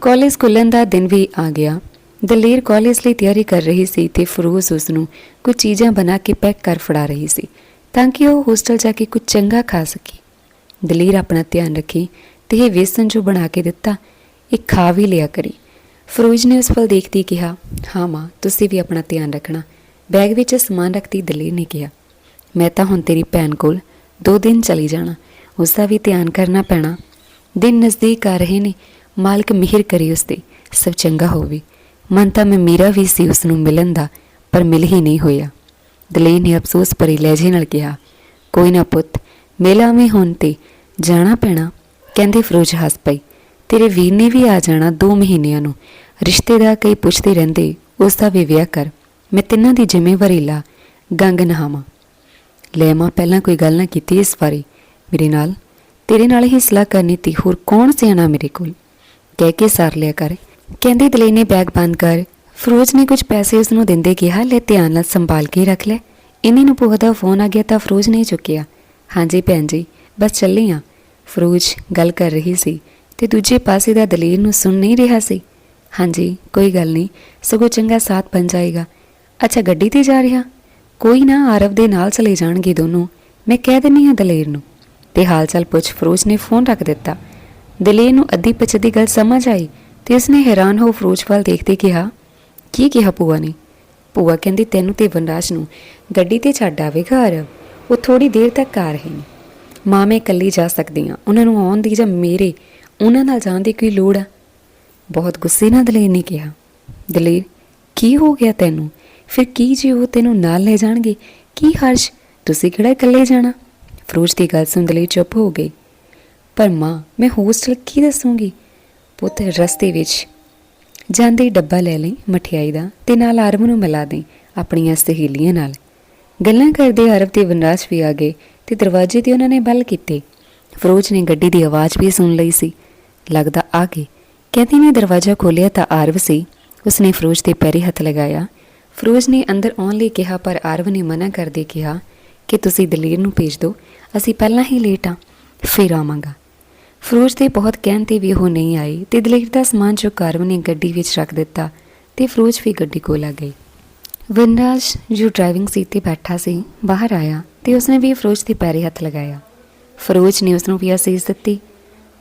ਕਾਲਜ ਖੁੱਲ੍ਹਣ ਦਾ ਦਿਨ ਵੀ ਆ ਗਿਆ। ਦਲੇਰ ਕਾਲਜ ਲਈ ਤਿਆਰੀ ਕਰ ਰਹੀ ਸੀ ਤੇ ਫਰੂਜ਼ ਉਸ ਨੂੰ ਕੁਝ ਚੀਜ਼ਾਂ ਬਣਾ ਕੇ ਪੈਕ ਕਰ ਫੜਾ ਰਹੀ ਸੀ ਤਾਂ ਕਿ ਉਹ ਹੋਸਟਲ ਜਾ ਕੇ ਕੁਝ ਚੰਗਾ ਖਾ ਸਕੇ। ਦਲੇਰ ਆਪਣਾ ਧਿਆਨ ਰੱਖੇ ਤੇ ਇਹ ਵੇਸਨ ਜੋ ਬਣਾ ਕੇ ਦਿੱਤਾ, ਇਹ ਖਾ ਵੀ ਲਿਆ ਕਰੀ। ਫਰੂਜ ਨੇ ਉਸ ਵੱਲ ਦੇਖਦੀ ਕਿਹਾ, ਹਾਂ ਮਾਂ, ਤੁਸੀਂ ਵੀ ਆਪਣਾ ਧਿਆਨ ਰੱਖਣਾ। ਬੈਗ ਵਿੱਚ ਸਮਾਨ ਰੱਖਦੀ ਦਲੇਰ ਨੇ ਕਿਹਾ, ਮੈਂ ਤਾਂ ਹੁਣ ਤੇਰੀ ਭੈਣ ਕੋਲ ਦੋ ਦਿਨ ਚਲੀ ਜਾਣਾ। ਉਸ ਦਾ ਵੀ ਧਿਆਨ ਕਰਨਾ ਪੈਣਾ। ਦਿਨ ਨਜ਼ਦੀਕ ਆ ਰਹੇ ਨੇ। ਮਾਲਕ ਮਿਹਰ ਕਰੇ ਉਸ ਤੇ ਸਭ ਚੰਗਾ ਹੋਵੇ। ਮਨ ਤਾਂ ਮੈਂ ਮੇਰਾ ਵੀ ਸੀ ਉਸ ਨੂੰ ਮਿਲਣ ਦਾ, ਪਰ ਮਿਲ ਹੀ ਨਹੀਂ ਹੋਇਆ। ਦਲੇਰ ਨੇ ਅਫਸੋਸ ਭਰੇ ਲਹਿਜੇ ਨਾਲ ਕਿਹਾ, ਕੋਈ ਨਾ ਪੁੱਤ ਮੇਲਾਵੇਂ ਹੋਣ ਤੇ, ਜਾਣਾ ਪੈਣਾ। ਕਹਿੰਦੇ ਫਿਰੋਜ਼ ਹੱਸ ਪਈ, ਤੇਰੇ ਵੀਰ ਨੇ ਵੀ ਆ ਜਾਣਾ 2 ਮਹੀਨਿਆਂ ਨੂੰ। ਰਿਸ਼ਤੇਦਾਰ ਕਈ ਪੁੱਛਦੇ ਰਹਿੰਦੇ, ਉਸ ਦਾ ਵੀ ਵਿਆਹ ਕਰ, ਮੈਂ ਤਿੰਨਾਂ ਦੀ ਜ਼ਿੰਮੇਵਾਰੀ ਲਾ, ਗੰਗ ਨਹਾਵਾਂ। ਲੈ ਮਾਂ, ਪਹਿਲਾਂ ਕੋਈ ਗੱਲ ਨਾ ਕੀਤੀ ਇਸ ਬਾਰੇ। ਮੇਰੇ ਨਾਲ, ਤੇਰੇ ਨਾਲ ਹੀ ਸਲਾਹ ਕਰਨੀ ਤੀ, ਹੋਰ ਕੌਣ ਸਿਆਣਾ ਮੇਰੇ ਕੋਲ? ਕਹਿ ਕੇ ਸਾਰ ਲਿਆ ਕਰ। ਕਹਿੰਦੇ ਦਲੇ ਨੇ ਬੈਗ ਬੰਦ ਕਰ, ਫਰੋਜ਼ ਨੇ ਕੁਝ ਪੈਸੇ ਉਸ ਨੂੰ ਦਿੰਦੇ ਕਿਹਾ, ਲੈ ਧਿਆਨ ਨਾਲ ਸੰਭਾਲ ਕੇ ਰੱਖ ਲੈ। ਇੰਨੇ ਨੂੰ ਭੂਆ ਦਾ ਫੋਨ ਆ ਗਿਆ ਤਾਂ ਫਰੋਜ਼ ਨੇ ਚੁੱਕਿਆ। ਹਾਂਜੀ ਭੈਣ ਜੀ, ਬਸ ਚੱਲੀ ਆ। ਫਰੋਜ਼ ਗੱਲ ਕਰ ਰਹੀ ਸੀ ਤੇ ਦੂਜੇ ਪਾਸੇ ਦਾ ਦਲੇਰ ਨੂੰ ਸੁਣ ਨਹੀਂ ਰਿਹਾ ਸੀ। ਹਾਂਜੀ, ਕੋਈ ਗੱਲ ਨਹੀਂ, ਸਗੋਂ ਚੰਗਾ ਸਾਥ ਬਣ ਜਾਏਗਾ। ਅੱਛਾ, ਗੱਡੀ ਤੇ ਜਾ ਰਿਹਾ? ਕੋਈ ਨਾ, ਆਰਵ ਦੇ ਨਾਲ ਚਲੇ ਜਾਣਗੇ ਦੋਨੋਂ। ਮੈਂ ਕਹਿ ਦਿੰਨੀ ਆ ਦਲੇਰ ਨੂੰ। ਤੇ ਹਾਲ ਚਾਲ ਪੁੱਛ ਫਰੋਜ਼ ਨੇ ਫੋਨ ਰੱਖ ਦਿੱਤਾ। ਦਲੇਰ ਨੂੰ ਅੱਧੀ ਪਛਦੀ ਗੱਲ ਸਮਝ ਆਈ। ਤੇ ਉਸਨੇ ਹੈਰਾਨ ਹੋ ਫਰੋਜ਼ ਵੱਲ ਦੇਖਦੇ ਕਿਹਾ, ਕੀ ਕਿਹਾ ਭੂਆ ਨੇ? ਭੂਆ ਕਹਿੰਦੀ, ਤੈਨੂੰ ਤੇ ਵਨਰਾਜ ਨੂੰ ਗੱਡੀ ਤੇ ਛੱਡ ਆਵੇਗਾ ਆਰਵ ਉਹ ਥੋੜੀ ਦੇਰ ਤੱਕ ਆ ਰਹੇ ਨੇ ਮਾਂ, ਮੈਂ ਇਕੱਲੀ ਜਾ ਸਕਦੀ ਹਾਂ। ਉਹਨਾਂ ਨੂੰ ਆਉਣ ਦੀ ਜਾਂ ਮੇਰੇ, ਉਹਨਾਂ ਨਾਲ ਜਾਣ ਦੀ ਕੋਈ ਲੋੜ ਆ? ਬਹੁਤ ਗੁੱਸੇ ਨਾਲ ਦਲੇਰ ਨੇ ਕਿਹਾ, ਦਲੇਰ, ਕੀ ਹੋ ਗਿਆ ਤੈਨੂੰ? ਫਿਰ ਕੀ ਜੇ ਉਹ ਤੈਨੂੰ ਨਾਲ ਲੈ ਜਾਣਗੇ? ਕੀ ਹਰਸ਼? ਤੁਸੀਂ ਕਿਹੜਾ ਇਕੱਲੇ ਜਾਣਾ? ਫਰੋਜ਼ ਦੀ ਗੱਲ ਸੁਣ ਦਲੇਰ ਚੁੱਪ ਹੋ ਗਈ, ਪਰ ਮਾਂ, ਮੈਂ ਹੋਸਟਲ ਕੀ ਦੱਸੂਗੀ? ਪੁੱਤ ਰਸਤੇ ਵਿੱਚ ਜਾਂਦੇ ਡੱਬਾ ਲੈ ਲਈ ਮਠਿਆਈ ਦਾ ਤੇ ਨਾਲ ਆਰਮ ਨੂੰ ਮਿਲਾ ਦੇ ਆਪਣੀਆਂ ਸਹੇਲੀਆਂ ਨਾਲ। ਗੱਲਾਂ ਕਰਦੇ ਆਰਵ ਤੇ ਵਨਰਾਜ ਵੀ ਆ ਗਏ ਤੇ ਦਰਵਾਜ਼ੇ ਤੇ ਉਹਨਾਂ ਨੇ ਬਲ ਕੀਤੇ। ਫਰੋਜ਼ ਨੇ ਗੱਡੀ ਦੀ ਆਵਾਜ਼ ਵੀ ਸੁਣ ਲਈ ਸੀ। ਲੱਗਦਾ ਆ ਗਏ ਕਹਿੰਦੀ ਨੇ ਦਰਵਾਜ਼ਾ ਖੋਲ੍ਹਿਆ ਤਾਂ ਆਰਵ ਸੀ। ਉਸਨੇ ਫਰੋਜ਼ ਦੇ ਪੈਰੇ ਹੱਥ ਲਗਾਇਆ। ਫਰੋਜ਼ ਨੇ ਅੰਦਰ ਆਉਣ ਲਈ ਕਿਹਾ, ਪਰ ਆਰਵ ਨੇ ਮਨਾ ਕਰਦੇ ਕਿਹਾ ਕਿ ਤੁਸੀਂ ਦਲੇਰ ਨੂੰ ਭੇਜ ਦਿਓ। ਅਸੀਂ ਪਹਿਲਾਂ ਹੀ ਲੇਟ ਆ। ਫਿਰ ਆਵਾਂਗਾ। ਫਰੋਜ਼ ਦੇ ਬਹੁਤ ਕਹਿਣ ਤੇ ਵੀ ਉਹ ਨਹੀਂ ਆਈ ਤੇ ਦਲੇਰ ਦਾ ਸਮਾਨ ਜੋ ਕਾਰਵ ਨੇ ਗੱਡੀ ਵਿੱਚ ਰੱਖ ਦਿੱਤਾ ਤੇ ਫਰੋਜ਼ ਵੀ ਗੱਡੀ ਕੋਲ ਆ ਗਈ। ਵਨਰਾਜ, ਜੋ ਡਰਾਈਵਿੰਗ ਸੀਟ ਤੇ ਬੈਠਾ ਸੀ, ਬਾਹਰ ਆਇਆ ਤੇ ਉਸਨੇ ਵੀ ਫਰੋਜ਼ ਦੇ ਪੈਰੇ ਹੱਥ ਲਗਾਇਆ। ਫਰੋਜ਼ ਨੇ ਉਸ ਨੂੰ ਵੀ ਅਸੀਸ ਦਿੱਤੀ।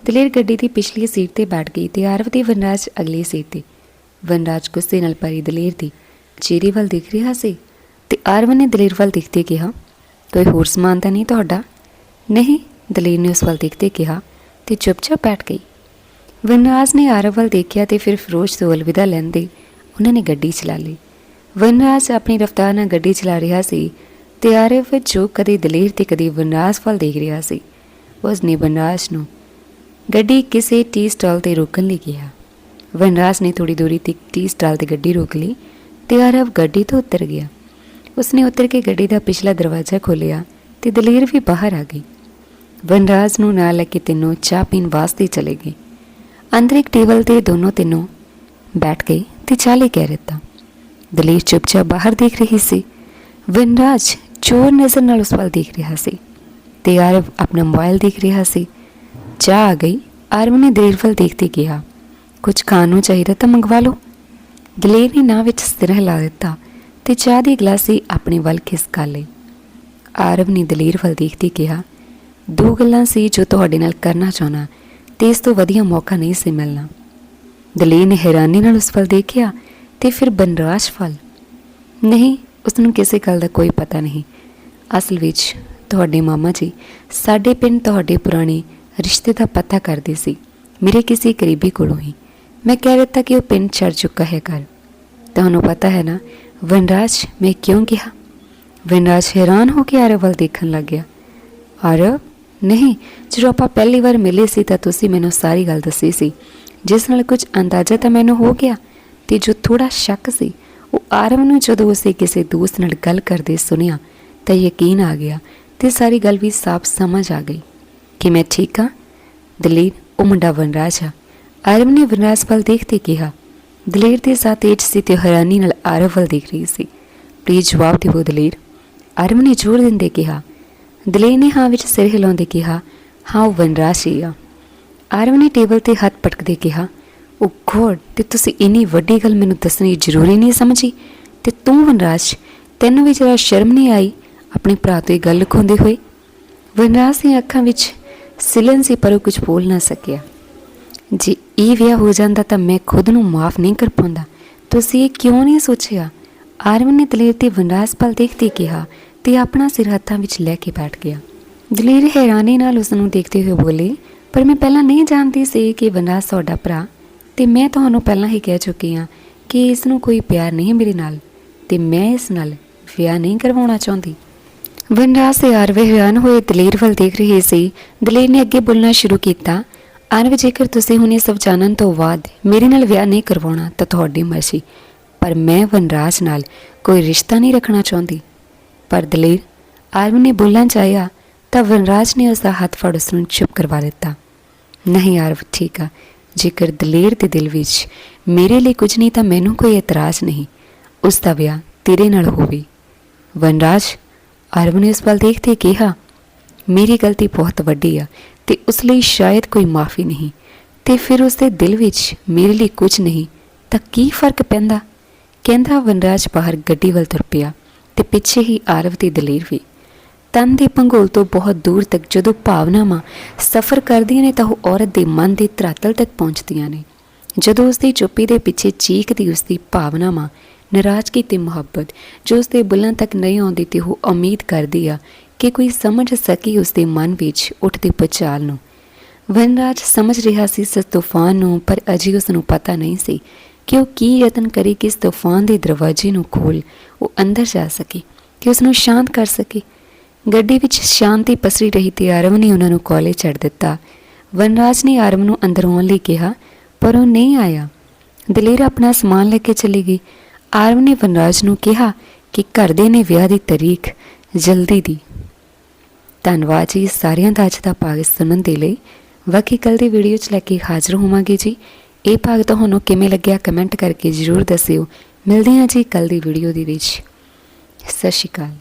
ਦਲੇਰ ਗੱਡੀ ਦੀ ਪਿਛਲੀ ਸੀਟ ਤੇ ਬੈਠ ਗਈ ਤੇ ਆਰਵ ਤੇ ਵਨਰਾਜ ਅਗਲੀ ਸੀਟ ਤੇ। ਵਨਰਾਜ ਗੁੱਸੇ ਨਾਲ ਭਰੀ ਦਲੇਰ ਦੀ ਚੀਰੀ ਵੱਲ ਦੇਖ ਰਿਹਾ ਸੀ ਤੇ ਆਰਵਨ ਨੇ ਦਲੇਰ ਵੱਲ ਦੇਖਦੇ ਕਿਹਾ, ਕੋਈ ਹੋਰ ਸਮਾਨ ਤਾਂ ਨਹੀਂ ਤੁਹਾਡਾ? ਨਹੀਂ, ਦਲੇਰ ਨੇ ਉਸ ਵੱਲ ਦੇਖਦੇ ਕਿਹਾ। ਤੇ ਚੁੱਪਚਾਪ ਬੈਠ ਗਈ। ਵਨਰਾਜ ਨੇ ਆਰਵ ਵੱਲ ਦੇਖਿਆ ਤੇ ਫਿਰ ਫਿਰੋਜ਼ ਤੋਂ ਅਲਵਿਦਾ ਲੈਂਦੇ ਉਹਨਾਂ ਨੇ ਗੱਡੀ ਚਲਾ ਲਈ। ਵਨਰਾਜ ਆਪਣੀ ਰਫ਼ਤਾਰ ਨਾਲ ਗੱਡੀ ਚਲਾ ਰਿਹਾ ਸੀ ਤੇ ਆਰਵ ਜੋ ਕਦੇ ਦਲੇਰ ਤੇ ਕਦੇ ਵਨਰਾਜ ਵੱਲ ਦੇਖ ਰਿਹਾ ਸੀ, ਉਸ ਨੇ ਵਨਰਾਜ ਨੂੰ ਗੱਡੀ ਕਿਸੇ ਟੀ ਸਟਾਲ ਤੇ ਰੋਕਣ ਲਈ ਕਿਹਾ। ਵਨਰਾਜ ਨੇ ਥੋੜੀ ਦੂਰੀ ਤੱਕ ਟੀ ਸਟਾਲ ਤੇ ਗੱਡੀ ਰੋਕ ਲਈ ਤੇ ਆਰਵ ਗੱਡੀ ਤੋਂ ਉਤਰ ਗਿਆ। ਉਸਨੇ ਉਤਰ ਕੇ ਗੱਡੀ ਦਾ ਪਿਛਲਾ ਦਰਵਾਜ਼ਾ ਖੋਲ੍ਹਿਆ ਤੇ ਦਲੇਰ ਵੀ ਬਾਹਰ ਆ ਗਈ। ਵਨਰਾਜ ਨੂੰ ਨਾਲ ਲੈ ਕੇ ਤਿੰਨੋਂ ਚਾਹ ਪੀਣ ਵਾਸਤੇ ਚਲੇ ਗਏ। ਅੰਦਰ ਇੱਕ ਟੇਬਲ ਤੇ ਦੋਨੋਂ ਤਿੰਨੋਂ ਬੈਠ ਗਏ ਤੇ ਚਾਹ ਲੈ ਕੇ ਦਿੱਤਾ ਦਲੇਰ ਚੁੱਪਚਾਪ ਬਾਹਰ ਦੇਖ ਰਹੀ ਸੀ। ਵਨਰਾਜ ਚੋਰ ਨਜ਼ਰ ਨਾਲ ਉਸ ਵੱਲ ਦੇਖ ਰਿਹਾ ਸੀ ਤੇ ਆਰਵ ਆਪਣਾ ਮੋਬਾਈਲ ਦੇਖ ਰਿਹਾ ਸੀ। ਚਾਹ ਆ ਗਈ। ਆਰਵ ਨੇ ਦਲੇਰ ਵੱਲ ਦੇਖਦੇ ਕਿਹਾ ਕੁਝ ਖਾਣ ਨੂੰ ਚਾਹੀਦਾ ਤਾਂ ਮੰਗਵਾ ਲਓ। ਦਲੇਰ ਨੇ ਨਾ ਵਿੱਚ ਸਿਰ ਹਿਲਾ ਦਿੱਤਾ ਤੇ ਚਾਹ ਦੀ ਗਲਾਸੀ ਆਪਣੇ ਵੱਲ ਖਿਸਕਾ ਲਈ। ਆਰਵ ਨੇ ਦਲੇਰ ਵੱਲ ਦੇਖਦੇ ਕਿਹਾ ਦੋ ਗੱਲਾਂ ਸੀ ਜੋ ਤੁਹਾਡੇ ਨਾਲ ਕਰਨਾ ਚਾਹਣਾ ਤੇ ਇਸ ਤੋਂ ਵਧੀਆ ਮੌਕਾ ਨਹੀਂ ਸੀ ਮਿਲਣਾ। ਦਲੇਰ ਨੇ ਹੈਰਾਨੀ ਨਾਲ ਉਸ ਵੱਲ ਦੇਖਿਆ ਤੇ ਫਿਰ ਬਨਰਾਜ ਫਲ ਨਹੀਂ ਉਸ ਨੂੰ ਕਿਸੇ ਗੱਲ ਦਾ ਕੋਈ ਪਤਾ ਨਹੀਂ। ਅਸਲ ਵਿੱਚ ਤੁਹਾਡੇ ਮਾਮਾ ਜੀ ਸਾਡੇ ਪਿੰਡ ਤੁਹਾਡੇ ਪੁਰਾਣੇ ਰਿਸ਼ਤੇ ਦਾ ਪਤਾ ਕਰਦੇ ਸੀ। ਮੇਰੇ ਕਿਸੇ ਕਰੀਬੀ ਕੋਲੋਂ ਹੀ। ਮੈਂ ਕਹਿ ਦਿੱਤਾ ਕਿ ਉਹ ਪਿੰਡ ਛੱਡ ਚੁੱਕਾ ਹੈ ਘਰ। ਤੁਹਾਨੂੰ ਪਤਾ ਹੈ ਨਾ ਵਨਰਾਜ ਮੈਂ ਕਿਉਂ ਕਿਹਾ? ਵਨਰਾਜ ਹੈਰਾਨ ਹੋ ਕੇ ਆਰਵ ਵੱਲ ਦੇਖਣ ਲੱਗ ਗਿਆ। ਆਰਵ ਨਹੀਂ, ਜਦੋਂ ਆਪਾਂ ਪਹਿਲੀ ਵਾਰ ਮਿਲੇ ਸੀ ਤਾਂ ਤੁਸੀਂ ਮੈਨੂੰ ਸਾਰੀ ਗੱਲ ਦੱਸੀ ਸੀ। ਜਿਸ ਨਾਲ ਕੁਝ ਅੰਦਾਜ਼ਾ ਤਾਂ ਮੈਨੂੰ ਹੋ ਗਿਆ ਤੇ ਜੋ ਥੋੜਾ ਸ਼ੱਕ ਸੀ, ਉਹ ਆਰਵ ਨੂੰ ਜਦੋਂ ਉਸੇ ਕਿਸੇ ਦੋਸਤ ਨਾਲ ਗੱਲ ਕਰਦੇ ਸੁਨਿਆ ਤਾਂ ਯਕੀਨ ਆ ਗਿਆ ਤੇ ਸਾਰੀ ਗੱਲ ਵੀ ਸਾਫ਼ ਸਮਝ ਆ ਗਈ। ਕਿ ਮੈਂ ਠੀਕ ਹਾਂ? ਦਲੀਪ ਉਹ ਮੁੰਡਾ ਵਨਰਾਜ ਆ। ਆਰਵ ਨੇ ਵਨਰਾਜ ਵੱਲ ਦੇਖਦੇ ਕਿਹਾ। ਦਲੇਰ ਦੇ ਸਾਥ ਏਜ ਸੀ ਤੇ ਹੈਰਾਨੀ ਨਾਲ ਆਰਵ ਵੱਲ ਦੇਖ ਰਹੀ ਸੀ। ਪਲੀਜ਼ ਜਵਾਬ ਦਿਓ ਦਲੇਰ। ਆਰਵ ਨੇ ਜ਼ੋਰ ਦਿੰਦੇ ਕਿਹਾ ਦਲੇਰ ਨੇ ਹਾਂ ਵਿੱਚ ਸਿਰ ਹਿਲਾਉਂਦੇ ਕਿਹਾ, ਹਾਂ, ਉਹ ਵਨਰਾਸ਼ੀ ਹੀ ਆ। ਆਰਵ ਨੇ ਟੇਬਲ ਤੇ ਹੱਥ ਪਟਕਦੇ ਕਿਹਾ, ਉਹ ਗੋਡ ਤੇ ਤੁਸੀਂ ਇੰਨੀ ਵੱਡੀ ਗੱਲ ਮੈਨੂੰ ਦੱਸਣੀ ਜ਼ਰੂਰੀ ਨਹੀਂ ਸਮਝੀ? ਤੇ ਤੂੰ ਵਨਰਾਜ, ਤੈਨੂੰ ਵੀ ਜਰਾ ਸ਼ਰਮ ਨਹੀਂ ਆਈ ਆਪਣੇ ਭਰਾ ਤੋਂ ਇਹ ਗੱਲ ਲੁਕਾਉਂਦੇ ਹੋਏ? ਵਨਰਾਜ ਦੀਆਂ ਅੱਖਾਂ ਵਿੱਚ ਸਿਲਨ ਸੀ, ਪਰ ਉਹ ਕੁਝ ਬੋਲ ਨਾ ਸਕਿਆ। ਜੇ ਇਹ ਵਿਆਹ ਹੋ ਜਾਂਦਾ ਤਾਂ ਮੈਂ ਖੁਦ ਨੂੰ ਮਾਫ ਨਹੀਂ ਕਰ ਪਾਉਂਦਾ। ਤੁਸੀਂ ਇਹ ਕਿਉਂ ਨਹੀਂ ਸੋਚਿਆ? ਆਰਵਨ ਨੇ ਦਲੇਰ ਤੇ ਵਨਰਾਜ ਪਲ ਦੇਖਦੇ ਕਿਹਾ ਤੇ ਆਪਣਾ ਸਿਰ ਹੱਥਾਂ ਵਿੱਚ ਲੈ ਕੇ ਬੈਠ ਗਿਆ। ਦਲੇਰ ਹੈਰਾਨੀ ਨਾਲ ਉਸ ਨੂੰ ਦੇਖਦੇ ਹੋਏ ਬੋਲੀ, ਪਰ ਮੈਂ ਪਹਿਲਾਂ ਨਹੀਂ ਜਾਣਦੀ ਸੀ ਕਿ ਵਨਰਾਜ ਤੁਹਾਡਾ ਭਰਾ, ਤੇ ਮੈਂ ਤੁਹਾਨੂੰ ਪਹਿਲਾਂ ਹੀ ਕਹਿ ਚੁੱਕੀ ਹਾਂ ਕਿ ਇਸ ਨੂੰ ਕੋਈ ਪਿਆਰ ਨਹੀਂ ਮੇਰੇ ਨਾਲ, ਤੇ ਮੈਂ ਇਸ ਨਾਲ ਵਿਆਹ ਨਹੀਂ ਕਰਵਾਉਣਾ ਚਾਹੁੰਦੀ। ਵਨਰਾਜ ਤੇ ਆਰਵੇ ਹੈਰਾਨ ਹੋਏ ਦਲੇਰ ਵੱਲ ਦੇਖ ਰਹੇ ਸੀ। ਦਲੇਰ ਨੇ ਅੱਗੇ ਬੋਲਣਾ ਸ਼ੁਰੂ ਕੀਤਾ ਅਨਵ ਜੇਕਰ ਤੁਸੀਂ ਹੁਣ ਇਹ ਸਭ ਜਾਣਨ ਤੋਂ ਬਾਅਦ ਮੇਰੇ ਨਾਲ ਵਿਆਹ ਨਹੀਂ ਕਰਵਾਉਣਾ ਤਾਂ ਤੁਹਾਡੀ ਮਰਜ਼ੀ, ਪਰ ਮੈਂ ਵਨਰਾਜ ਨਾਲ ਕੋਈ ਰਿਸ਼ਤਾ ਨਹੀਂ ਰੱਖਣਾ ਚਾਹੁੰਦੀ। ਪਰ ਦਲੇਰ ਆਰਵ ਨੇ ਬੋਲਣਾ ਚਾਹਿਆ ਤਾਂ ਵਨਰਾਜ ਨੇ ਉਸ ਦਾ ਹੱਥ ਫੜ ਉਸ ਨੂੰ ਚੁੱਪ ਕਰਵਾ ਦਿੱਤਾ। ਨਹੀਂ ਆਰਵ, ਠੀਕ ਆ। ਜੇਕਰ ਦਲੇਰ ਦੇ ਦਿਲ ਵਿੱਚ ਮੇਰੇ ਲਈ ਕੁਝ ਨਹੀਂ ਤਾਂ ਮੈਨੂੰ ਕੋਈ ਇਤਰਾਜ਼ ਨਹੀਂ। ਉਸ ਦਾ ਵਿਆਹ ਤੇਰੇ ਨਾਲ ਹੋਵੇ। ਵਨਰਾਜ, ਆਰਵ ਨੇ ਉਸ ਵੱਲ ਦੇਖਦੇ ਕਿਹਾ, ਮੇਰੀ ਗਲਤੀ ਬਹੁਤ ਵੱਡੀ ਆ ਤੇ ਉਸ ਲਈ ਸ਼ਾਇਦ ਕੋਈ ਮਾਫੀ ਨਹੀਂ। ਤੇ ਫਿਰ ਉਸ ਦੇ ਦਿਲ ਵਿੱਚ ਮੇਰੇ ਲਈ ਕੁਝ ਨਹੀਂ ਤਾਂ ਕੀ ਫ਼ਰਕ ਪੈਂਦਾ? ਕਹਿੰਦਾ ਵਨਰਾਜ ਬਾਹਰ ਗੱਡੀ ਵੱਲ ਤੁਰ ਪਿਆ। ਤੇ ਪਿੱਛੇ ਹੀ ਆਰਵ ਤੇ ਦਲੇਰ ਵੀ। ਤਨ ਦੇ ਪੰਗੋਲ ਤੋਂ ਬਹੁਤ ਦੂਰ ਤੱਕ ਜਦੋਂ ਭਾਵਨਾਵਾਂ ਸਫ਼ਰ ਕਰਦੀਆਂ ਨੇ ਤਾਂ ਉਹ ਔਰਤ ਦੇ ਮਨ ਦੇ ਧਰਾਤਲ ਤੱਕ ਪਹੁੰਚਦੀਆਂ ਨੇ। ਜਦੋਂ ਉਸ ਦੀ ਚੁੱਪੀ ਦੇ ਪਿੱਛੇ ਚੀਕਦੀ ਉਸ ਦੀ ਭਾਵਨਾਵਾਂ ਨਾਰਾਜ਼ਗੀ ਤੇ ਮੁਹੱਬਤ, ਜੋ ਉਸ ਦੇ ਬੁੱਲਾਂ ਤੱਕ ਨਹੀਂ ਆਉਂਦੀ ਤੇ ਉਹ ਉਮੀਦ ਕਰਦੀ ਆ ਕਿ ਕੋਈ ਸਮਝ ਸਕੀ ਉਸ ਦੇ ਮਨ ਵਿੱਚ ਉੱਠਦੇ ਪਚਾਲ ਨੂੰ। ਵਨਰਾਜ ਸਮਝ ਰਿਹਾ ਸੀ ਇਸ ਤੂਫਾਨ ਨੂੰ, ਪਰ ਅਜੇ ਉਸ ਨੂੰ ਪਤਾ ਨਹੀਂ ਸੀ ਕਿ ਉਹ ਕੀ ਯਤਨ ਕਰੇ ਕਿ ਇਸ ਤੂਫਾਨ ਦੇ ਦਰਵਾਜ਼ੇ ਨੂੰ ਖੋਲ ਉਹ ਅੰਦਰ ਜਾ ਸਕੇ, ਕਿ ਉਸ ਨੂੰ ਸ਼ਾਂਤ ਕਰ ਸਕੇ। ਗੱਡੀ ਵਿੱਚ ਸ਼ਾਂਤੀ ਪਸਰੀ ਰਹੀ ਤੇ ਆਰਵ ਨੇ ਉਹਨਾਂ ਨੂੰ ਕਾਲਜ ਛੱਡ ਦਿੱਤਾ। ਵਨਰਾਜ ਨੇ ਆਰਵ ਨੂੰ ਅੰਦਰ ਆਉਣ ਲਈ ਕਿਹਾ, ਪਰ ਉਹ ਨਹੀਂ ਆਇਆ। ਦਲੇਰ ਆਪਣਾ ਸਮਾਨ ਲੈ ਕੇ ਚਲੀ ਗਈ। ਆਰਵ ਨੇ ਵਨਰਾਜ ਨੂੰ ਕਿਹਾ ਕਿ ਘਰ ਦੇ ਨੇ ਵਿਆਹ ਦੀ ਤਾਰੀਖ ਜਲਦੀ ਦੀ। ਧੰਨਵਾਦ ਜੀ ਸਾਰਿਆਂ ਦਾ ਅੱਜ ਦਾ ਭਾਗ ਸੁਣਨ ਦੇ ਲਈ। ਬਾਕੀ ਕੱਲ ਦੀ ਵੀਡੀਓ 'ਚ ਲੈ ਕੇ ਹਾਜ਼ਰ ਹੋਵਾਂਗੇ ਜੀ। ਇਹ ਭਾਗ ਤੁਹਾਨੂੰ ਕਿਵੇਂ ਲੱਗਿਆ ਕਮੈਂਟ ਕਰਕੇ ਜ਼ਰੂਰ ਦੱਸਿਓ। ਮਿਲਦੇ ਹਾਂ ਜੀ ਕੱਲ ਦੀ ਵੀਡੀਓ ਦੇ ਵਿੱਚ। ਸਤਿ ਸ਼੍ਰੀ ਅਕਾਲ।